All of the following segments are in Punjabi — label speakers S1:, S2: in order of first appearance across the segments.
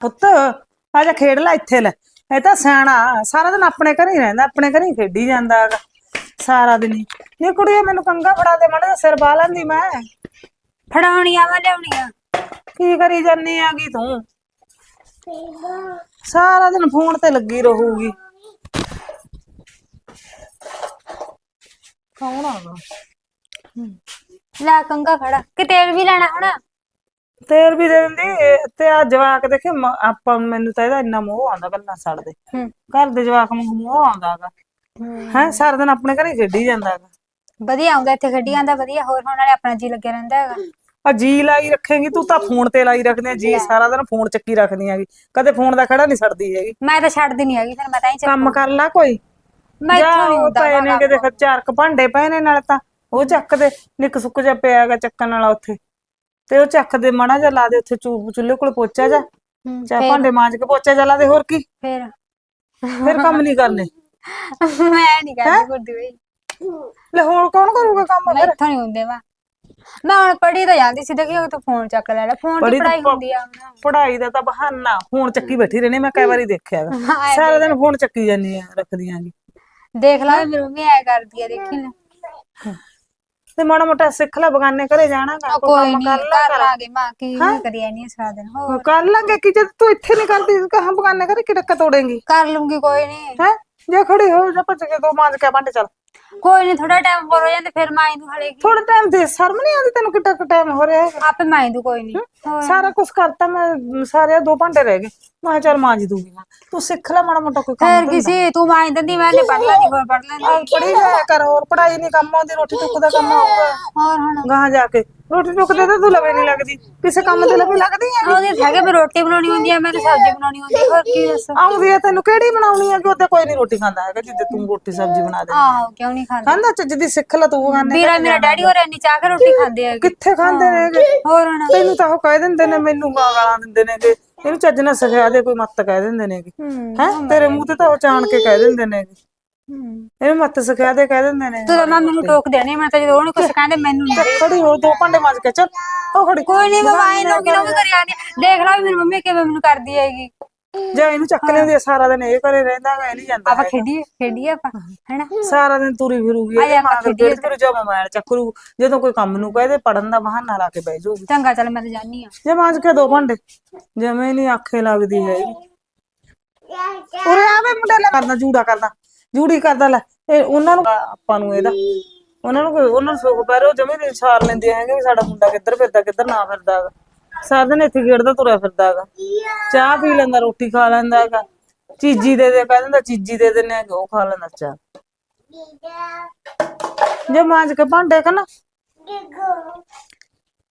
S1: ਪੁੱਤ ਆ ਜਾ ਖੇਡ ਲੈ ਇੱਥੇ ਲੈ। ਇਹ ਤਾਂ ਸਿਆਣਾ ਸਾਰਾ ਦਿਨ ਆਪਣੇ ਘਰ ਹੀ ਰਹਿੰਦਾ ਆਪਣੇ ਘਰ ਹੀ ਖੇਡੀ ਜਾਂਦਾ ਹੈਗਾ ਸਾਰਾ ਦਿਨ ਹੀ। ਇਹ ਕੁੜੀਏ ਮੈਨੂੰ ਕੰਗਾ ਫੜਾ ਦੇ ਮਾੜਾ ਜਿਹਾ ਸਿਰ ਬਾਹ ਲੈਂਦੀ ਮੈਂ।
S2: ਫੜਾਉਣੀਆਂ ਵਾ ਲਿਆਉਣੀਆਂ?
S1: ਕੀ ਕਰੀ ਜਾਨੀ ਆਗੀ ਤੂੰ? ਸਾਰਾ ਦਿਨ ਫੋਨ ਤੇ ਲੱਗੀ ਰਹੂਗੀ। ਕੌਣ ਆਗਾ
S2: ਲੈ ਕੰਗਾ ਫੜਾ ਕਿ ਤੇਲ ਵੀ ਲੈਣਾ ਹੁਣ?
S1: ਤੇਲ ਵੀ ਦੇ ਦਿੰਦੀ ਇਹ ਤੇ ਆ ਜਵਾਕ ਦੇਖੇ ਮ- ਆਪਾਂ ਨੂੰ- ਮੈਨੂੰ ਤਾਂ ਇਹਦਾ ਇੰਨਾ ਮੋਹ ਆਉਂਦਾ ਗੱਲਾਂ ਛੱਡਦੇ
S2: ਹੂੰ।
S1: ਘਰ ਦੇ ਜਵਾਕ ਨੂੰ ਮੋਹ ਆਉਂਦਾਗਾ ਹੈ। ਸਾਰਾ ਦਿਨ ਆਪਣੇ ਘਰੇ ਖੇਡੀ ਜਾਂਦਾਗਾ
S2: ਵਧੀਆ ਆਉਂਦਾ ਇੱਥੇ ਖੇਡੀ ਦਾ ਵਧੀਆ ਹੋਰ ਹੋਣ ਵਾਲੇ ਆਪਣਾ ਜੀ ਲੱਗਿਆ ਰਹਿੰਦਾ ਹੈਗਾ।
S1: ਆ ਜੀ ਲਾਈ ਰੱਖੇਂਗੀ ਤੂੰ ਤਾਂ ਫੋਨ ਤੇ ਲਾਈ ਰੱਖਦੀ ਆ ਜੀ ਸਾਰਾ ਦਿਨ ਫੋਨ ਚੱਕੀ ਰੱਖਦੀ ਆਗੀ ਕਦੇ ਫੋਨ ਦਾ ਖੜਾ ਨਹੀਂ ਛੱਡਦੀ ਹੈਗੀ।
S2: ਮੈਂ ਤਾਂ ਛੱਡਦੀ ਨਹੀਂ ਹੈਗੀ ਫਿਰ ਮੈਂ ਤਾਂ ਹੀ ਚੱਲ
S1: ਕੰਮ ਕਰ ਲੈ ਕੋਈ।
S2: ਮੈਂ
S1: ਜਾ
S2: ਇੱਥੋਂ ਨਹੀਂ
S1: ਉਹ
S2: ਹੁੰਦਾ
S1: ਪਏ ਨੇ ਕਿਤੇ ਚਾਰ ਕ ਭਾਂਡੇ ਪਏ ਨੇ ਨਾਲ ਤਾਂ। ਉਹ ਚੱਕ ਦੇ ਨਿੱਕ ਸੁੱਕ ਜਾ ਪਿਆਗਾ ਚੱਕਣ ਵਾਲਾ ਉੱਥੇ। ਤੇ ਉਹ ਚੱਕ ਦੇ ਮਣਾ ਜਾ ਲਾ ਦੇ ਉੱਥੇ ਚੂ ਚੁੱਲ੍ਹੇ ਕੋਲ ਪੋਚਾ ਜਾ
S2: ਹੂੰ,
S1: ਚਾ ਭਾਂਡੇ ਮਾਂਜ ਕੇ ਪੋਚਾ ਜਾ ਲਾ ਦੇ ਹੋਰ ਕੀ?
S2: ਫਿਰ?
S1: ਫਿਰ ਕੰਮ ਨਹੀਂ ਕਰਨੇ।
S2: ਮੈਂ ਨਹੀਂ ਕਰਦੀ ਗੁੱਡੀ ਬਈ
S1: ਲੈ ਹੋਰ ਕੌਣ ਕਰੂਗਾ ਕੰਮ
S2: ਮੈਂ ਇੱਥੋਂ ਨਹੀਂ ਹੁੰਦੇ ਵਾ। ਮੈਂ ਹੁਣ ਪੜੀ ਤਾਂ ਜਾਂਦੀ ਸੀ ਦੇਖੀ ਤੂੰ ਫੋਨ ਚੱਕ ਲੈ ਲੈ। ਫੋਨ
S1: ਪੜ੍ਹੀ
S2: ਤੇ
S1: ਤਾਂ
S2: ਪੜਾਈ
S1: ਪ-
S2: ਹੁੰਦੀ ਆ ਹੁਣ।
S1: ਪੜਾਈ ਦਾ ਤਾਂ ਬਹਾਨਾ। ਫੋਨ ਚੱਕੀ ਬੈਠੀ ਰਹਿਣੀ ਮੈਂ ਕਈ ਵਾਰੀ ਦੇਖਿਆ ਗਾ।
S2: ਹਾਂ,
S1: ਸਾਰਾ ਦਿਨ ਫੋਨ ਚੱਕੀ ਜਾਂਦੀ ਆ ਰੱਖਦੀ ਆਂਗੀ
S2: ਦੇਖ ਲਾ ਮੇਰੀ ਮੰਮੀ ਐ ਕਰਦੀ ਆ ਦੇਖੀ ਨਾ
S1: ਤੇ ਮਾੜਾ ਮੋਟਾ ਸਿੱਖ ਲੈ ਬਗਾਨੇ ਘਰੇ ਜਾਣਾ ਗਾ, ਕੋਈ ਕੰਮ
S2: ਨਹੀਂ
S1: ਕਰ ਲੈ
S2: ਕਰ ਲਾਂਗੇ। ਮਾਂ ਕੀ ਨਹੀਂ ਕਰੀ ਨਹੀਂ ਸਾਰਾ ਦਿਨ ਹੋਰ?
S1: ਕਰ ਲਾਂਗੇ ਕਿ ਜਦ ਤੂੰ ਇੱਥੇ ਨਹੀਂ ਕਰਦੀ ਕਹਾਂ ਬਗਾਨੇ ਘਰੇ ਕਿ ਡੱਕਾ ਤੋੜੇਂਗੀ?
S2: ਕਰ ਲੂੰਗੀ ਕੋਈ ਨਹੀਂ
S1: ਹੈ? ਜੇ ਖੜੀ ਹੋ ਜਾ ਭੱਜ ਕੇ ਦੋ ਮਾਂਜ ਕੇ ਭਾਂਡੇ ਚੱਲ।
S2: ਕੋਈ ਨਹੀਂ ਥੋੜਾ ਟਾਈਮ ਹੋਰ ਹੋ ਜਾਂਦੇ ਫਿਰ ਮਾਈ ਨੂੰ ਹਲੇ ਕੀ
S1: ਥੋੜਾ ਟਾਈਮ ਦੇ ਸ਼ਰਮ ਨਹੀਂ ਆਉਂਦੀ ਤੈਨੂੰ ਕਿੱਡਾ ਕੁ ਟਾਈਮ ਹੋ ਰਿਹਾ ਹੈਗਾ?
S2: ਆਪੇ ਮਾਈ ਨੂੰ। ਕੋਈ ਨਹੀਂ
S1: ਸਾਰਾ ਕੁਝ ਕਰਤਾ ਮੈਂ ਸਾਰੇ ਦੋ ਭਾਂਡੇ ਰਹਿ ਗਏ। ਮੈਂ ਕਿਹਾ ਚੱਲ ਮਾਂਜ ਦੂੰਗੀ। ਮੈਂ ਤੂੰ ਸਿੱਖ ਲੈ ਮਾੜਾ ਮੋਟਾ ਕੋਈ ਕੰਮ
S2: ਫਿਰ ਕਿਸੇ ਤੂੰ ਮਾਈ ਦਿੰਦੀ ਮੈਂ ਨੇ ਪੜ ਲੈਂਦੀ ਹੋਰ ਪੜ ਲੈਂਦੀ।
S1: ਆ ਪੜੀ ਜਾਇਆ ਕਰ ਹੋਰ ਪੜਾਈ ਨਹੀਂ ਕੰਮ ਆਉਂਦੀ ਰੋਟੀ ਟੁੱਕ ਦਾ ਕੰਮ ਆਊਗਾ।
S2: ਹੋਰ ਹੁਣ?
S1: ਗਾਹਾਂ ਜਾ ਕੇ। ਰੋਟੀ ਟੁੱਕ ਦੇ ਤਾਂ ਤੂੰ ਲਵੇ ਨਹੀਂ ਲੱਗਦੀ। ਕਿਸੇ ਕੰਮ ਤੇ ਲਵੇ ਲੱਗਦੀ ਹੈ
S2: ਉਹਦੇ ਹੈਗੇ ਵੀ ਰੋਟੀ ਬਣਾਉਣੀ ਹੁੰਦੀ ਆ ਮੈਨੂੰ ਸਬਜ਼ੀ ਬਣਾਉਣੀ ਹੁੰਦੀ ਆ ਹੋਰ ਕੀ ਦੱਸ?
S1: ਆਉਂਦੀ ਹੈ ਤੈਨੂੰ ਕਿਹੜੀ ਬਣਾਉਣੀ ਹੈ ਕਿ ਉਹਦੇ ਕੋਈ ਨਹੀਂ ਰੋਟੀ ਖਾਂਦਾ ਹੈਗਾ ਜਿੱਦੇ ਤੂੰ ਰੋਟੀ ਸਬਜ਼ੀ ਬਣਾ ਦੇ
S2: ਆਹੋ ਕਿਉਂ ਨਹੀਂ ਖਾਂਦੇ?
S1: ਖਾਂਦਾ ਚੱਜ ਦੀ ਸਿੱਖ ਲੈ ਤੂੰ ਖਾਣੇ
S2: ਵੀਰਾ ਮੇਰਾ ਡੈਡੀ ਹੋਰ ਇੰਨੀ ਚਾਹ ਕੇ ਰੋਟੀ ਖਾਂਦੇ ਹੈਗੇ।
S1: ਕਿੱਥੇ ਖਾਂਦੇ ਨੇਗੇ
S2: ਹੋਰ ਹੁਣ?
S1: ਤੈਨੂੰ ਤਾਂ ਉਹ ਕਹਿ ਦਿੰਦੇ ਨੇ ਮੈਨੂੰ ਗਾਲਾਂ ਦਿੰਦੇ ਨੇਗੇ। ਇਹਨੂੰ ਚੱਜ ਨਾਲ ਸਿਖਾ ਦੇ ਕੋਈ ਮੱਤ ਕਹਿ ਦਿੰਦੇ ਨੇਗੇ
S2: ਹੂੰ
S1: ਹੈ? ਤੇਰੇ ਮੂੰਹ ਤੇ ਤਾਂ ਉਹ ਚਾਣ ਕੇ ਕਹਿ ਦਿੰਦੇ ਨੇਗੇ। ਇਹਨੂੰ ਮੱਤ ਸਿਖਾ ਦੇ ਕਹਿ ਦਿੰਦੇ ਨੇ।
S2: ਤੂੰ ਮਾਂ ਮੈਨੂੰ ਟੋਕ ਦੇਣੀ ਮੈਂ ਤਾਂ ਜਦੋਂ ਉਹਨੂੰ ਕੁਝ ਕਹਿੰਦੇ ਮੈਨੂੰ ਨੀ।
S1: ਖੜੀ ਹੋ ਦੋ ਭਾਂਡੇ ਮਾਂਜ ਕੇ ਚੱਲ। ਉਹ ਖੜੀ
S2: ਕੋਈ ਨਹੀਂ ਮੈਂ ਮਾਈ ਨੂੰ। ਕਿਨੋਂ ਵੀ ਕਰੀ ਆਂਦੀ ਦੇਖ ਲਾ ਵੀ ਮੇਰੀ ਮੰਮੀ ਕਿਵੇਂ ਮੈਨੂੰ ਕਰਦੀ ਹੈਗੀ।
S1: ਜੇ ਇਹਨੂੰ ਚੱਕ ਆ, ਸਾਰਾ ਦਿਨ ਇਹ ਘਰੇ ਰਹਿੰਦਾ ਗਾ ਇਹ ਨਹੀਂ ਜਾਂਦਾ
S2: ਆਪਾਂ ਖੇਡੀਏ ਖੇਡੀਏ ਆਪਾਂ ਹੈਨਾ?
S1: ਸਾਰਾ ਦਿਨ ਤੁਰੀ ਫਿਰੂਗੀ
S2: ਜਾ
S1: ਮਾਂ ਦੇ ਫਿਰ ਜਾ ਮੋਬਾਈਲ ਚੱਕਰੂ ਜਦੋਂ ਕੋਈ ਕੰਮ ਨੂੰ ਕਹਦੇ ਪੜਨ ਦਾ ਬਹਾਨਾ ਲਾ ਕੇ ਬਹਿ ਜਾਊਗੀ।
S2: ਚੰਗਾ ਚੱਲ ਮੈਂ ਤਾਂ ਜਾਨੀ ਆ।
S1: ਜੇ ਮਾਂਜ ਕੇ ਦੋ ਭਾਂਡੇ ਜਿਵੇਂ ਨਹੀਂ ਆਖੇ ਲੱਗਦੀ ਹੈਗੀ। ਉਰੇ ਆਵੇ ਮੁੰਡੇ ਲੈ ਕਰਦਾ ਜੂੜਾ ਕਰਦਾ ਜੂੜੀ ਕਰਦਾ ਲੈ। ਇਹ ਉਹਨਾਂ ਨੂੰ ਆਪਾਂ ਨੂੰ ਇਹਦਾ। ਉਹਨਾਂ ਨੂੰ ਕੋਈ- ਉਹਨਾਂ ਨੂੰ ਸੁੱਖ ਪੈ ਉਹ ਜਮੇ ਨਹੀਂ ਸਾਰ ਲੈਂਦੇ ਹੈਗੇ ਵੀ ਸਾਡਾ ਮੁੰਡਾ ਕਿੱਧਰ ਫਿਰਦਾ ਕਿੱਧਰ ਨਾ ਫਿਰਦਾ ਹੈਗਾ ਸਾਰਾ ਦਿਨ ਇੱਥੇ ਖੇਡਦਾ ਤੁਰਿਆ ਫਿਰਦਾ ਹੈਗਾ। ਚਾਹ ਪੀ ਲੈਂਦਾ ਰੋਟੀ ਖਾ ਲੈਂਦਾ ਹੈਗਾ। ਚੀਜੀ ਦੇ ਦੇ ਕਹਿ ਦਿੰਦਾ ਚੀਜੀ ਦੇ ਦਿੰਨੇ ਆ ਉਹ ਖਾ ਲੈਂਦਾ ਚਾਹ। ਜੇ ਮਾਂਜ ਕੇ ਭਾਂਡੇ ਕਨਾ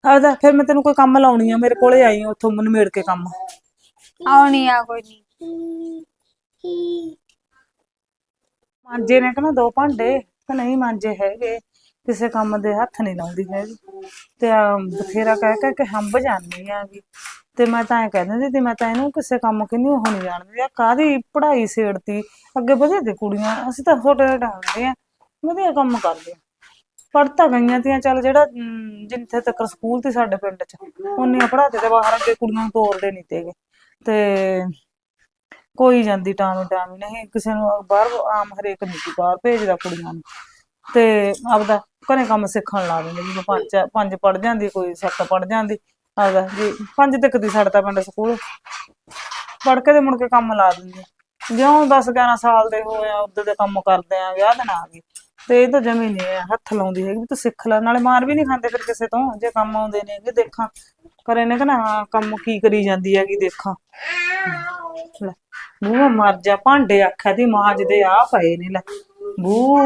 S1: ਆਦਾ ਫਿਰ ਮੈਂ ਤੈਨੂੰ ਕੋਈ ਕੰਮ ਲਾਉਣੀ ਆ ਮੇਰੇ ਕੋਲੇ ਆਈ ਆ ਉੱਥੋਂ ਨਿਮੇੜ ਕੇ ਕੰਮ।
S2: ਆਉਣੀ ਆ ਕੋਈ ਨਹੀਂ
S1: ਮਾਂਜੇ ਨੇ ਕਹਣਾ ਦੋ ਭਾਂਡੇ ਕਿ ਨਹੀਂ ਮਾਂਜੇ ਹੈਗੇ। ਕਿਸੇ ਕੰਮ ਦੇ ਹੱਥ ਨਹੀਂ ਲਾਉਂਦੀ ਹੈਗੀ। ਤੇ ਆ ਬਥੇਰਾ ਕਹਿ ਕਹਿ ਕੇ ਹੰਬ ਜਾਂਦੀ ਆਗੀ ਤੇ ਮੈਂ ਤਾਂ ਇਹ ਕਹਿ ਦਿੰਦੀ ਮੈਂ ਤਾਂ ਇਹਨੂੰ ਕਿਸੇ ਕੰਮ ਕਿ ਉਹ ਨਹੀਂ ਜਾਣਦੀ ਆ ਕਾਦੀ ਪੜ੍ਹਾਈ ਛੇੜਤੀ ਅੱਗੇ ਵਧੇ ਤੇ ਕੁੜੀਆਂ, ਅਸੀਂ ਤਾਂ ਛੋਟੇ ਡਾਂਦੇ ਆ, ਵਧੀਆ ਕੰਮ ਕਰਦੇ ਆ। ਪੜ੍ਹ ਤਾਂ ਗਈਆਂ ਤੀਆਂ, ਚੱਲ ਜਿਹੜਾ ਜਿੱਥੇ ਤੱਕ ਸਕੂਲ ਤੇ ਸਾਡੇ ਪਿੰਡ ਚ ਉਹਨੀਆਂ ਪੜ੍ਹਾਤੇ ਤੇ ਬਾਹਰ ਅੱਗੇ ਕੁੜੀਆਂ ਨੂੰ ਤੋਰਦੇ ਨਹੀਂ ਤੇਗੇ ਤੇ ਕੋਈ ਜਾਂਦੀ ਟਾਮ ਟਾਮ ਨਹੀਂ, ਕਿਸੇ ਨੂੰ ਬਾਹਰ ਆਮ ਹਰੇਕ ਨਹੀਂ ਬਾਹਰ ਭੇਜਦਾ ਕੁੜੀਆਂ ਨੂੰ। ਤੇ ਆਪਦਾ ਘਰੇ ਕੰਮ ਸਿੱਖਣ ਲਾ ਦਿੰਦੇ ਜਦੋਂ ਪੰਜ ਪੰਜ ਪੜ ਜਾਂਦੀ ਕੋਈ ਸੱਤ ਪੜ ਜਾਂਦੀ ਆਪਦਾ ਜੀ ਪੰਜ ਤੱਕ ਦੀ ਸਾਡਾ ਪਿੰਡ ਸਕੂਲ। ਪੜ ਕੇ ਤੇ ਮੁੜ ਕੇ ਕੰਮ ਲਾ ਦਿੰਦੇ। ਜਿਉਂ 10 11 ਸਾਲ ਦੇ ਹੋਏ ਆ ਉਦੋਂ ਦੇ ਕੰਮ ਕਰਦੇ ਆ ਵਿਆਹ ਦੇ ਨਾਲ ਆ ਗਏ। ਤੇ ਇਹ ਤਾਂ ਜਮੀ ਨਹੀਂ ਆ, ਹੱਥ ਲਾਉਂਦੀ ਹੈਗੀ ਵੀ ਤੂੰ ਸਿੱਖ ਲੈ ਨਾਲੇ ਮਾਰ ਵੀ ਨਹੀਂ ਖਾਂਦੇ ਫਿਰ ਕਿਸੇ ਤੋਂ ਜੇ ਕੰਮ ਆਉਂਦੇ ਨੇ ਕਿ ਦੇਖਾਂ। ਕਰੇ ਨੇ ਕਹਣਾ ਹਾਂ ਕੰਮ ਕੀ ਕਰੀ ਜਾਂਦੀ ਹੈਗੀ ਦੇਖਾਂ। ਲੈ ਬੂਹਾ ਮਰ ਜਾ ਭਾਂਡੇ ਆਖਿਆ ਦੀ ਮਾਂਜਦੇ ਆ ਪਏ ਨੇ ਲੈ। ਬੂ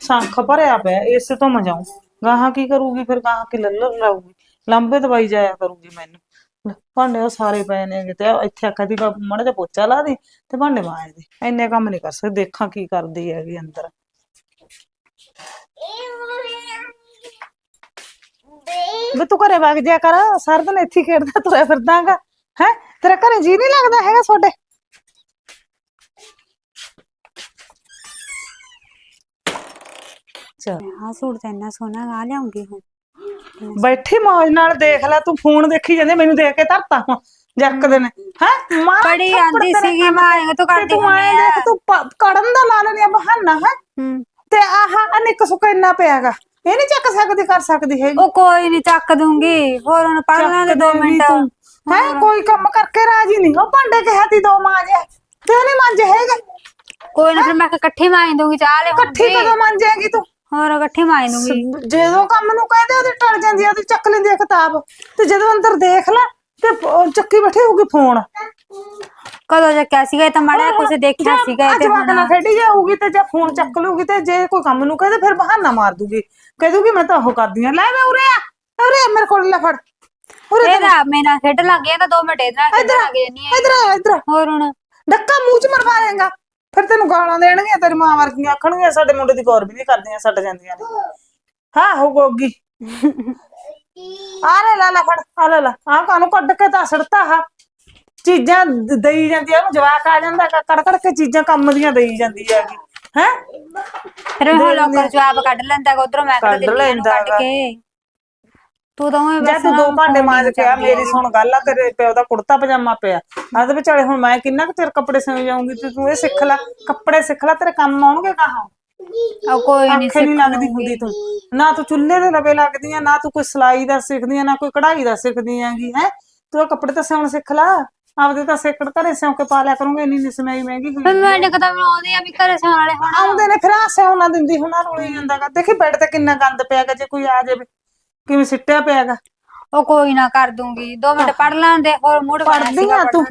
S1: ਸੰਖ ਭਰਿਆ ਪਿਆ ਇਸ ਤੋਂ ਮਜਾਉ ਗਾਹਾਂ ਕੀ ਕਰੂਗੀ ਫਿਰ ਗਾਹਾਂ ਕੀ ਲੱਲਰ ਲਾਊਗੀ। ਲੰਬੇ ਦਵਾਈ ਜਾਇਆ ਕਰੂਗੀ ਮੈਨੂੰ। ਲੈ, ਭਾਂਡੇ ਉਹ ਸਾਰੇ ਪਏ ਨੇ ਕਿਤੇ ਇੱਥੇ ਆਖਿਆ ਦੀ ਮਾੜਾ ਜਿਹਾ ਪੋਚਾ ਲਾ ਦੇ ਤੇ ਭਾਂਡੇ ਮਾਂਜ ਦੇ। ਇੰਨੇ ਕੰਮ ਨਹੀਂ ਕਰ ਸਕਦੇ ਦੇਖਾਂ ਕੀ ਕਰਦੀ ਹੈਗੀ ਅੰਦਰ। ਵੀ ਤੂੰ ਘਰੇ ਵਗ ਜਾ ਕਰ ਸਾਰਾ ਦਿਨ ਇੱਥੇ ਹੀ ਖੇਡਦਾ ਤੁਰਿਆ ਫਿਰਦਾਗਾ ਹੈ? ਤੇਰਾ ਘਰੇ ਜੀ ਨਹੀਂ ਲੱਗਦਾ ਹੈਗਾ ਤੁਹਾਡੇ? ਚਲ
S2: ਹਾਂ ਸੂਟ ਤਾਂ ਇੰਨਾ ਸੋਹਣਾ ਆ ਲਿਆਉਂਗੀ ਹੁਣ।
S1: ਬੈਠੀ ਮੌਜ ਨਾਲ ਦੇਖ ਲੈ ਤੂੰ ਫੋਨ ਦੇਖੀ ਜਾਂਦੇ ਮੈਨੂੰ ਦੇਖ ਕੇ ਧਰਤਾ ਹੁਣ ਜੱਕਦੇ ਨੇ। ਹੈ? ਮਾਂ ਥੱਪੜ
S2: ਆਂਦੀ ਸੀਗੀ ਮਾਂ। ਇਹ ਤੋਂ ਕਰਦੀ
S1: ਤੂੰ ਆਏ ਦੇਖ ਤੂੰ ਕੜਨ ਦਾ ਲਾ ਲੈਣੀ ਬਹਾਨਾ ਹੈ? ਤੇ ਆਹ ਅਨਿਕ ਸੁੱਕ ਇੰਨਾ ਪਿਆਗਾ। ਇਹ ਨਹੀਂ ਚੱਕ ਸਕਦੀ ਕਰ ਸਕਦੀ ਹੈਗੀ।
S2: ਉਹ ਕੋਈ ਨਹੀਂ ਚੱਕ ਦੂੰਗੀ। ਹੋਰ ਹੁਣ ਪੜ ਲੈਂਦੇ 2 ਮਿੰਟ।
S1: ਹੈ ਕੋਈ ਕੰਮ ਕਰਕੇ ਰਾਜੀ ਨਹੀਂ ਉਹ ਭਾਂਡੇ ਕਿਹਾ ਤੀ ਦੋ ਮਾਂਜੇ ਤੇ ਨਹੀਂ ਮਾਂਜੇ ਹੈਗਾ।
S2: ਕੋਈ ਨਾ ਫਿਰ ਮੈਂ ਇਕੱਠੀ ਮਾਈ ਦੂੰਗੀ ਚਾਹ ਲੈ
S1: ਇਕੱਠੀ ਕਦੋਂ ਮਾਂਜੇਗੀ ਤੂੰ?
S2: ਹੋਰ ਇਕੱਠੀ ਮਾਈ ਦੂੰਗੀ
S1: ਜਦੋਂ ਕੰਮ ਨੂੰ ਕਹਦੇ ਉਹਦੀ ਟਲ ਜਾਂਦੀ ਆ ਉਹਦੀ ਚੱਕ ਲੈਂਦੀ ਆ ਕਿਤਾਬ। ਤੇ ਜਦੋਂ ਅੰਦਰ ਦੇਖ ਲੈ ਤੇ ਉਹ ਚੱਕੀ ਬੈਠੀ ਹੋਊਗੀ ਫੋਨ।
S2: ਕਦੋਂ ਚੱਕਿਆ ਸੀਗਾ ਇਹ ਤਾਂ ਮਾੜਾ ਕੁਝ ਦੇਖਿਆ ਸੀਗਾ ਇਹ
S1: ਅੱਜ
S2: ਤੇ
S1: ਵਾਕ ਨਾ ਖੇਡੀ ਜਾਊਗੀ ਤੇ ਜੇ ਫੋਨ ਚੱਕ ਲੂਗੀ ਤੇ ਜੇ ਕੋਈ ਕੰਮ ਨੂੰ ਕਹਦੇ ਫਿਰ ਬਹਾਨਾ ਮਾਰ ਦੂਗੀ। ਕਹਿ ਦੂਗੀ ਮੈਂ ਤਾਂ ਉਹ ਕਰਦੀ ਆ। ਲੈ ਮੈਂ ਉਰੇ ਆ ਉਰੇ ਆ, ਮੇਰੇ ਕੋਲ ਲੈ ਫੜ। ਉਰੇ
S2: ਇਹਦਾ ਮੇਰਾ ਖੇਡ ਲੱਗ ਗਿਆ ਤਾਂ 2 ਮਿੰਟ ਇਹਦੇ ਨਾਲ ਖੇਡਣ ਲੱਗ ਜਾਨੀ ਆ।
S1: ਇਧਰ ਆ ਇਧਰ
S2: ਹੋਰ ਹੁਣ?
S1: ਡੱਕਾ ਮੂੰਹ ਚ ਮਰਵਾ ਲੇਗਾ ਫਿਰ ਤੈਨੂੰ ਗਾਲਾਂ ਦੇਣਗੀਆਂ ਤੇਰੀ ਮਾਂ ਵਰਗੀਆਂ ਆਖਣਗੀਆਂ ਸਾਡੇ ਮੁੰਡੇ ਦੀ ਗੌਰ ਵੀ ਨਹੀਂ ਕਰਦੀਆਂ ਸੱਟ ਜਾਂਦੀਆਂ ਨੇ। ਹਾਂ ਹੋ ਗੋਗੀ। ਆ ਲੈ ਲਾ ਲੈ ਫੜ ਆ ਲੈ ਲਾ। ਆ ਕਾਨੂੰ ਕੱਢ ਕੇ ਤਾਂ ਸੜਤਾ ਹਾ ਚੀਜ਼ਾਂ ਦੇਈ ਜਾਂਦੀ ਆ ਉਹਨੂੰ ਜਵਾਕ ਆ ਜਾਂਦਾ ਕੜ ਕੜ ਕੇ ਚੀਜ਼ਾਂ ਕੰਮ ਦੀਆਂ ਦੇਈ ਜਾਂਦੀ ਹੈਗੀ ਹੈ?
S2: ਫਿਰ ਹੁਣ ਲੋਕਾਂ ਜਵਾਬ ਕੱਢ ਲੈਂਦਾ ਉਧਰੋਂ ਮੈਂ
S1: ਕੱਢ
S2: ਕੱਢ
S1: ਲੈਂਦਾ
S2: ਕੱਢ ਕੇ। ਤੂੰ ਤਾਂ ਉਵੇਂ
S1: ਜੇ ਤੂੰ ਦੋ ਭਾਂਡੇ ਮਾਂਜ
S2: ਹੀ
S1: ਕੇ ਆ
S2: ਚੱਲਦੀ
S1: ਮੇਰੀ ਸੁਣ ਗੱਲ ਆ ਤੇਰੇ ਪਿਓ ਦਾ ਕੁੜਤਾ ਪਜਾਮਾ ਪਿਆ। ਆ ਤੇ ਵਿਚਾਲੇ ਹੁਣ ਮੈਂ ਕਿੰਨਾ ਕੁ ਚਿਰ ਕੱਪੜੇ ਸਿਉਂ ਜਾਊਂਗੀ ਤੇ ਤੂੰ ਇਹ ਸਿੱਖ ਲੈ ਕੱਪੜੇ ਸਿੱਖ ਲੈ ਤੇਰੇ ਕੰਮ ਆਉਣਗੇ ਕਹਾਂ
S2: ਆ ਕੋਈ ਨਹੀਂ
S1: ਅੱਖੇ ਨਹੀਂ ਲੱਗਦੀ ਹੁੰਦੀ ਤੂੰ। ਨਾ ਤੂੰ ਚੁੱਲ੍ਹੇ ਦੇ ਲਵੇ ਲੱਗਦੀ ਆ ਨਾ ਤੂੰ ਕੋਈ ਸਿਲਾਈ ਦਾ ਸਿੱਖਦੀ ਆ ਨਾ ਕੋਈ ਕਢਾਈ ਦਾ ਸਿੱਖਦੀ ਆਂਗੀ ਹੈ। ਤੂੰ ਇਹ ਕੱਪੜੇ ਤਾਂ ਸਿਉਣ ਸਿੱਖ ਲੈ। ਆਪਦੇ ਤਾਂ ਸਿੱਕੜ ਘਰੇ ਸਿਉਂ ਕੇ ਪਾ ਲਿਆ ਕਰੂੰਗੇ ਇੰਨੀ ਇੰਨੀ ਸਮੈਈ ਮਹਿੰਗੀ ਹੋਈ
S2: ਫਿਰ ਮੈਂ ਕਦਮ ਆਉਂਦੀ ਆ ਵੀ ਘਰੇ ਸੌਣ ਵਾਲੇ ਹੁਣ।
S1: ਆਉਂਦੇ ਨੇ ਫਿਰ ਆ ਸਿਉਂ ਨਾ ਦਿੰਦੀ ਹੁਣ ਆ ਰੋਈ ਜਾਂਦਾਗਾ ਦੇਖੀ ਬੈੱਡ ਤੇ ਕਿੰਨਾ ਗੰਦ ਪਿਆਗਾ ਜੇ ਕੋਈ ਆ ਜਾਵੇ। ਕਿਵੇਂ ਸਿੱਟਿਆ ਪਿਆਗਾ?
S2: ਉਹ ਕੋਈ ਨਾ ਕਰ ਦੂੰਗੀ 2 ਮਿੰਟ ਪੜ ਲੈਂਦੇ ਹੋਰ ਮੂਡ
S1: ਆਂ ਤੂੰ?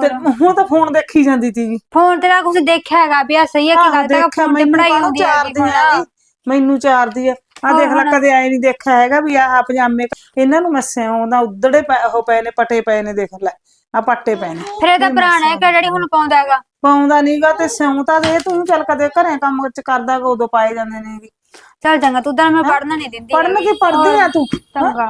S1: ਤੇ ਹੁਣ ਤਾਂ ਫੋਨ ਦੇਖੀ ਜਾਂਦੀ ਸੀਗੀ।
S2: ਫੋਨ ਤੇ ਨਾ ਕੁਝ ਦੇਖਿਆ ਹੈਗਾ ਵੀ ਆ ਸਹੀ ਹੈ ਕਿ ਗਲਤ ਹੈ ਫੋਨ ਤੇ ਪੜਾਈ ਹੁੰਦੀ ਹੈ
S1: ਮੈਨੂੰ ਚਾਰਦੀ ਆ। ਆ ਦੇਖ ਲੈ ਕਦੇ ਆਏ ਨਹੀਂ ਦੇਖਿਆ ਹੈਗਾ ਵੀ ਆਹ ਪਜਾਮੇ। ਇਹਨਾਂ ਨੂੰ ਮੈਂ ਸਿਉਂ ਉਦੜੇ ਪਏ ਉਹ ਪਏ ਨੇ ਪਟੇ ਪਏ ਨੇ ਦੇਖ ਲੈ ਆ ਪੱਟੇ ਪਏ ਨੇ।
S2: ਫਿਰ ਇਹਦਾ ਪੁਰਾਣਾ ਹੈ ਕਿ ਜਿਹੜੀ ਹੁਣ ਪਾਉਂਦਾ ਹੈਗਾ?
S1: ਪਾਉਂਦਾ ਨਹੀਂਗਾ ਤੇ ਸਿਉਂ ਤਾਂ ਦੇ ਤੂੰ ਚੱਲ ਕਦੇ ਘਰੇ ਕੰਮ ਚ ਕਰਦਾ ਉਦੋਂ ਪਾਏ ਜਾਂਦੇ ਨੇ
S2: ਚੱਲ ਚੰਗਾ ਤੂੰ ਤਾਂ ਮੈਂ ਪੜਨਾ ਨਹੀਂ ਦਿੰਦੀ
S1: ਪੜਨ ਕੀ ਪੜਦੀ ਆ ਤੂੰ?
S2: ਚੰਗਾ।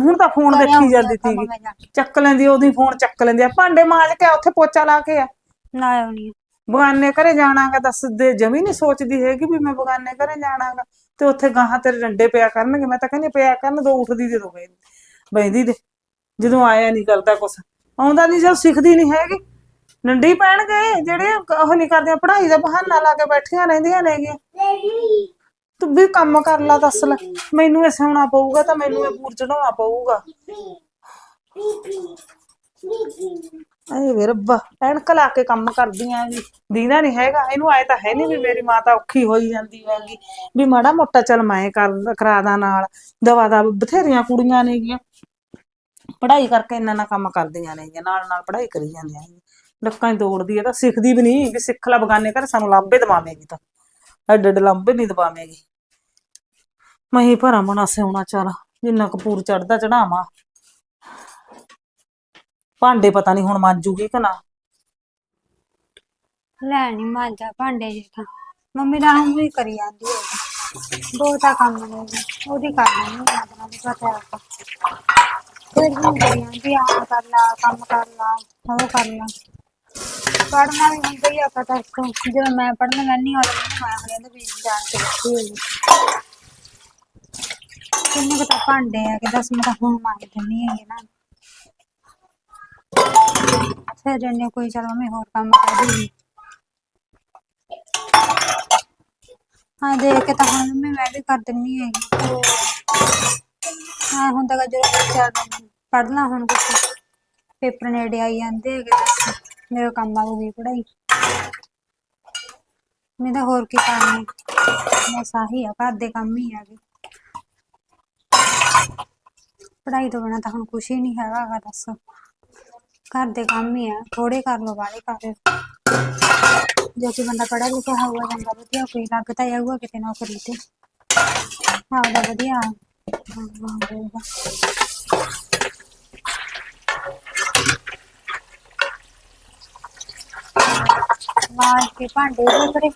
S1: ਹੁਣ ਤਾਂ ਫੋਨ ਦੇਖੀ ਜਾਂਦੀ ਸੀਗੀ। ਚੱਕ ਲੈਂਦੀ ਉਹਦੀ ਫੋਨ ਚੱਕ ਲੈਂਦੀ ਆ। ਭਾਂਡੇ ਮਾਂਜ ਕੇ ਉੱਥੇ ਪੋਚਾ ਲਾ ਕੇ ਆ।
S2: ਨਾ ਆਉਣੀ
S1: ਬਗਾਨੇ ਘਰੇ ਜਾਣਾਗਾ ਦੱਸ ਦੇ ਜਮੀ ਨਹੀਂ ਸੋਚਦੀ ਹੈਗੀ ਵੀ ਮੈਂ ਬਗਾਨੇ ਘਰੇ ਜਾਣਾਗਾ। ਤੇ ਉੱਥੇ ਗਾਹਾਂ ਤੇਰੇ ਡੰਡੇ ਪਿਆ ਕਰਨਗੇ। ਮੈਂ ਤਾਂ ਕਹਿੰਦੀ ਪਿਆ ਕਰਨ ਦੋ ਉੱਠਦੀ ਦੇ ਦੋ ਬੈਂਦੀ ਦੇ। ਜਦੋਂ ਆਇਆ ਨਹੀਂ ਕਰਦਾ ਕੁਛ। ਆਉਂਦਾ ਨਹੀਂ ਜਦ ਸਿੱਖਦੀ ਨਹੀਂ ਹੈਗੀ। ਡੰਡੀ ਪੈਣਗੇ। ਜਿਹੜੇ ਉਹ ਨਹੀਂ ਕਰਦੇ ਪੜ੍ਹਾਈ ਦਾ ਬਹਾਨਾ ਲਾ ਕੇ ਬੈਠੀਆਂ ਰਹਿੰਦੀਆਂ ਨੇਗੀਆਂ। ਤੂੰ ਵੀ ਕੰਮ ਕਰ ਲਾ, ਦੱਸ ਲੈ। ਮੈਨੂੰ ਇਹ ਸੌਣਾ ਪਊਗਾ ਤਾਂ ਮੈਨੂੰ ਇਹ ਪੂਰ ਚੜਾਉਣਾ ਪਊਗਾ। ਅਏ ਵੇ ਰੱਬਾ, ਐਨਕ ਲਾ ਕੇ ਕੰਮ ਕਰਦੀਆਂ ਜੀ। ਦੀਦਾ ਨਹੀਂ ਹੈਗਾ, ਇਹਨੂੰ ਆਏ ਤਾਂ ਹੈ ਨਹੀਂ ਵੀ ਮੇਰੀ ਮਾਤਾ ਔਖੀ ਹੋਈ ਜਾਂਦੀ ਹੈਗੀ। ਵੀ ਮਾੜਾ ਮੋਟਾ ਚੱਲ ਮੈਂ ਕਰ ਕਰਾਦਾ ਨਾਲ। ਦਵਾ ਦਾ ਬਥੇਰੀਆਂ ਕੁੜੀਆਂ ਨੇਗੀਆਂ। ਪੜ੍ਹਾਈ ਕਰਕੇ ਇੰਨਾ ਨਾ ਕੰਮ ਕਰਦੀਆਂ ਨੇਗੀਆਂ, ਨਾਲ ਨਾਲ ਪੜ੍ਹਾਈ ਕਰੀ ਜਾਂਦੀਆਂ ਨੇ ਲੱਕਾਂ ਹੀ ਤੋੜਦੀ ਹੈ ਤਾਂ ਸਿੱਖਦੀ ਵੀ ਨਹੀਂ ਵੀ ਸਿੱਖ ਲਾ ਬਗਾਨੇ ਘਰ ਸਾਨੂੰ ਲਾਂਬੇ ਦਵਾਵੇਂਗੀ ਤਾਂ। ਐਡੇ ਐਡੇ ਲਾਂਬੇ ਨਹੀਂ ਦਵਾਵੇਂਗੀ। ਮੈਂ ਹੀ ਭਰਾ ਮਨਾ ਸਿਉਣਾ, ਚੱਲ। ਜਿੰਨਾ ਕਪੂਰ ਚੜਦਾ ਚੜਾਵਾਂ ਭਾਂਡੇ ਪਤਾ ਨਹੀਂ ਹੁਣ ਮਾਂਜੂਗੀ ਕਿ ਨਾ।
S2: ਲੈ ਨੀ ਮਾਂਜਾ ਭਾਂਡੇ ਜੇ ਤਾਂ। ਮੰਮੀ ਦਾ ਹਮ ਕਰੀ ਜਾਂਦੀ ਹੈ ਬਹੁਤਾ ਕੰਮ ਨੇ ਉਹਦੀ ਕਰ ਲੈਣੀ ਮਾਂਜਣਾ ਨਹੀਂ ਪਤਾ ਆਪਾਂ ਫਿਰ ਵੀ ਕਰੀ ਜਾਂਦੀ ਆ ਆਹ ਕਰ ਲਾ, ਕੰਮ ਕਰ ਲਾ, ਉਹ ਕਰ ਲਾ। ਪੜਨਾ ਵੀ ਹੁੰਦਾ ਹੀ ਆ ਪਤਾ ਜਦੋਂ ਮੈਂ ਪੜਨ ਗੰਨੀ ਹਾਂ ਮੈਂ ਹਲੇ ਵੀ ਜਾਣ ਕੇ ਰੱਖੀ ਹੋਈ ਕਿੰਨੇ ਕੁ ਤਾਂ ਭਾਂਡੇ ਆ ਕਿ 10 ਮਿੰਟ ਹੁਣ ਮਾਂਜ ਦਿੰਨੀ ਹੈਗੀ ਨਾ। ਫਿਰ ਜਨੇ ਕੋਈ ਚਲ ਮੰਮੀ ਹੋਰ ਕੰਮ ਕਰ ਦੂਗੀ ਹਾਂ, ਦੇਖ ਕੇ ਤਾਂ ਹੁਣ ਮੰਮੀ ਮੈਂ ਵੀ ਕਰ ਦਿੰਨੀ ਹੈਗੀ। ਹਾਂ, ਹੁਣ ਤੱਕ ਜਦੋਂ ਚਾਰ ਪੜਨਾ ਹੁਣ ਕੁਛ। ਪੇਪਰ ਨੇੜੇ ਆਈ ਜਾਂਦੇ ਹੈਗੇ ਬਸ ਮੇਰਾ ਕੰਮ ਆਊਗੀ ਪੜਾਈ ਮੈਂ ਤਾਂ ਹੋਰ ਕੀ ਕਰਨਾ। ਬਸ ਆਹੀ ਆ, ਘਰ ਦੇ ਕੰਮ ਹੀ ਹੈਗੇ ਪੜ੍ਹਾਈ ਤੋਂ ਬਿਨਾਂ ਤਾਂ ਹੁਣ ਕੁਛ ਹੀ ਨਹੀਂ ਹੈਗਾ ਗਾ ਦੱਸ। ਘਰ ਦੇ ਕੰਮ ਹੀ ਆ ਥੋੜੇ ਕਰ ਲੋ ਵਾਲੇ ਕਰ ਲਓ। ਜੇ ਕੋਈ ਬੰਦਾ ਪੜ੍ਹਿਆ ਲਿਖਿਆ ਹੋਊਗਾ, ਚੰਗਾ, ਵਧੀਆ। ਕੋਈ ਲੱਗਦਾ ਜਾਊਗਾ ਕਿਤੇ ਨੌਕਰੀ ਤੇ। ਹਾਂ ਵਧੀਆ। ਹੋਊਗਾ ਮਾਂ ਕੇ ਭਾਂਡੇ ਦੇ ਕਰੇ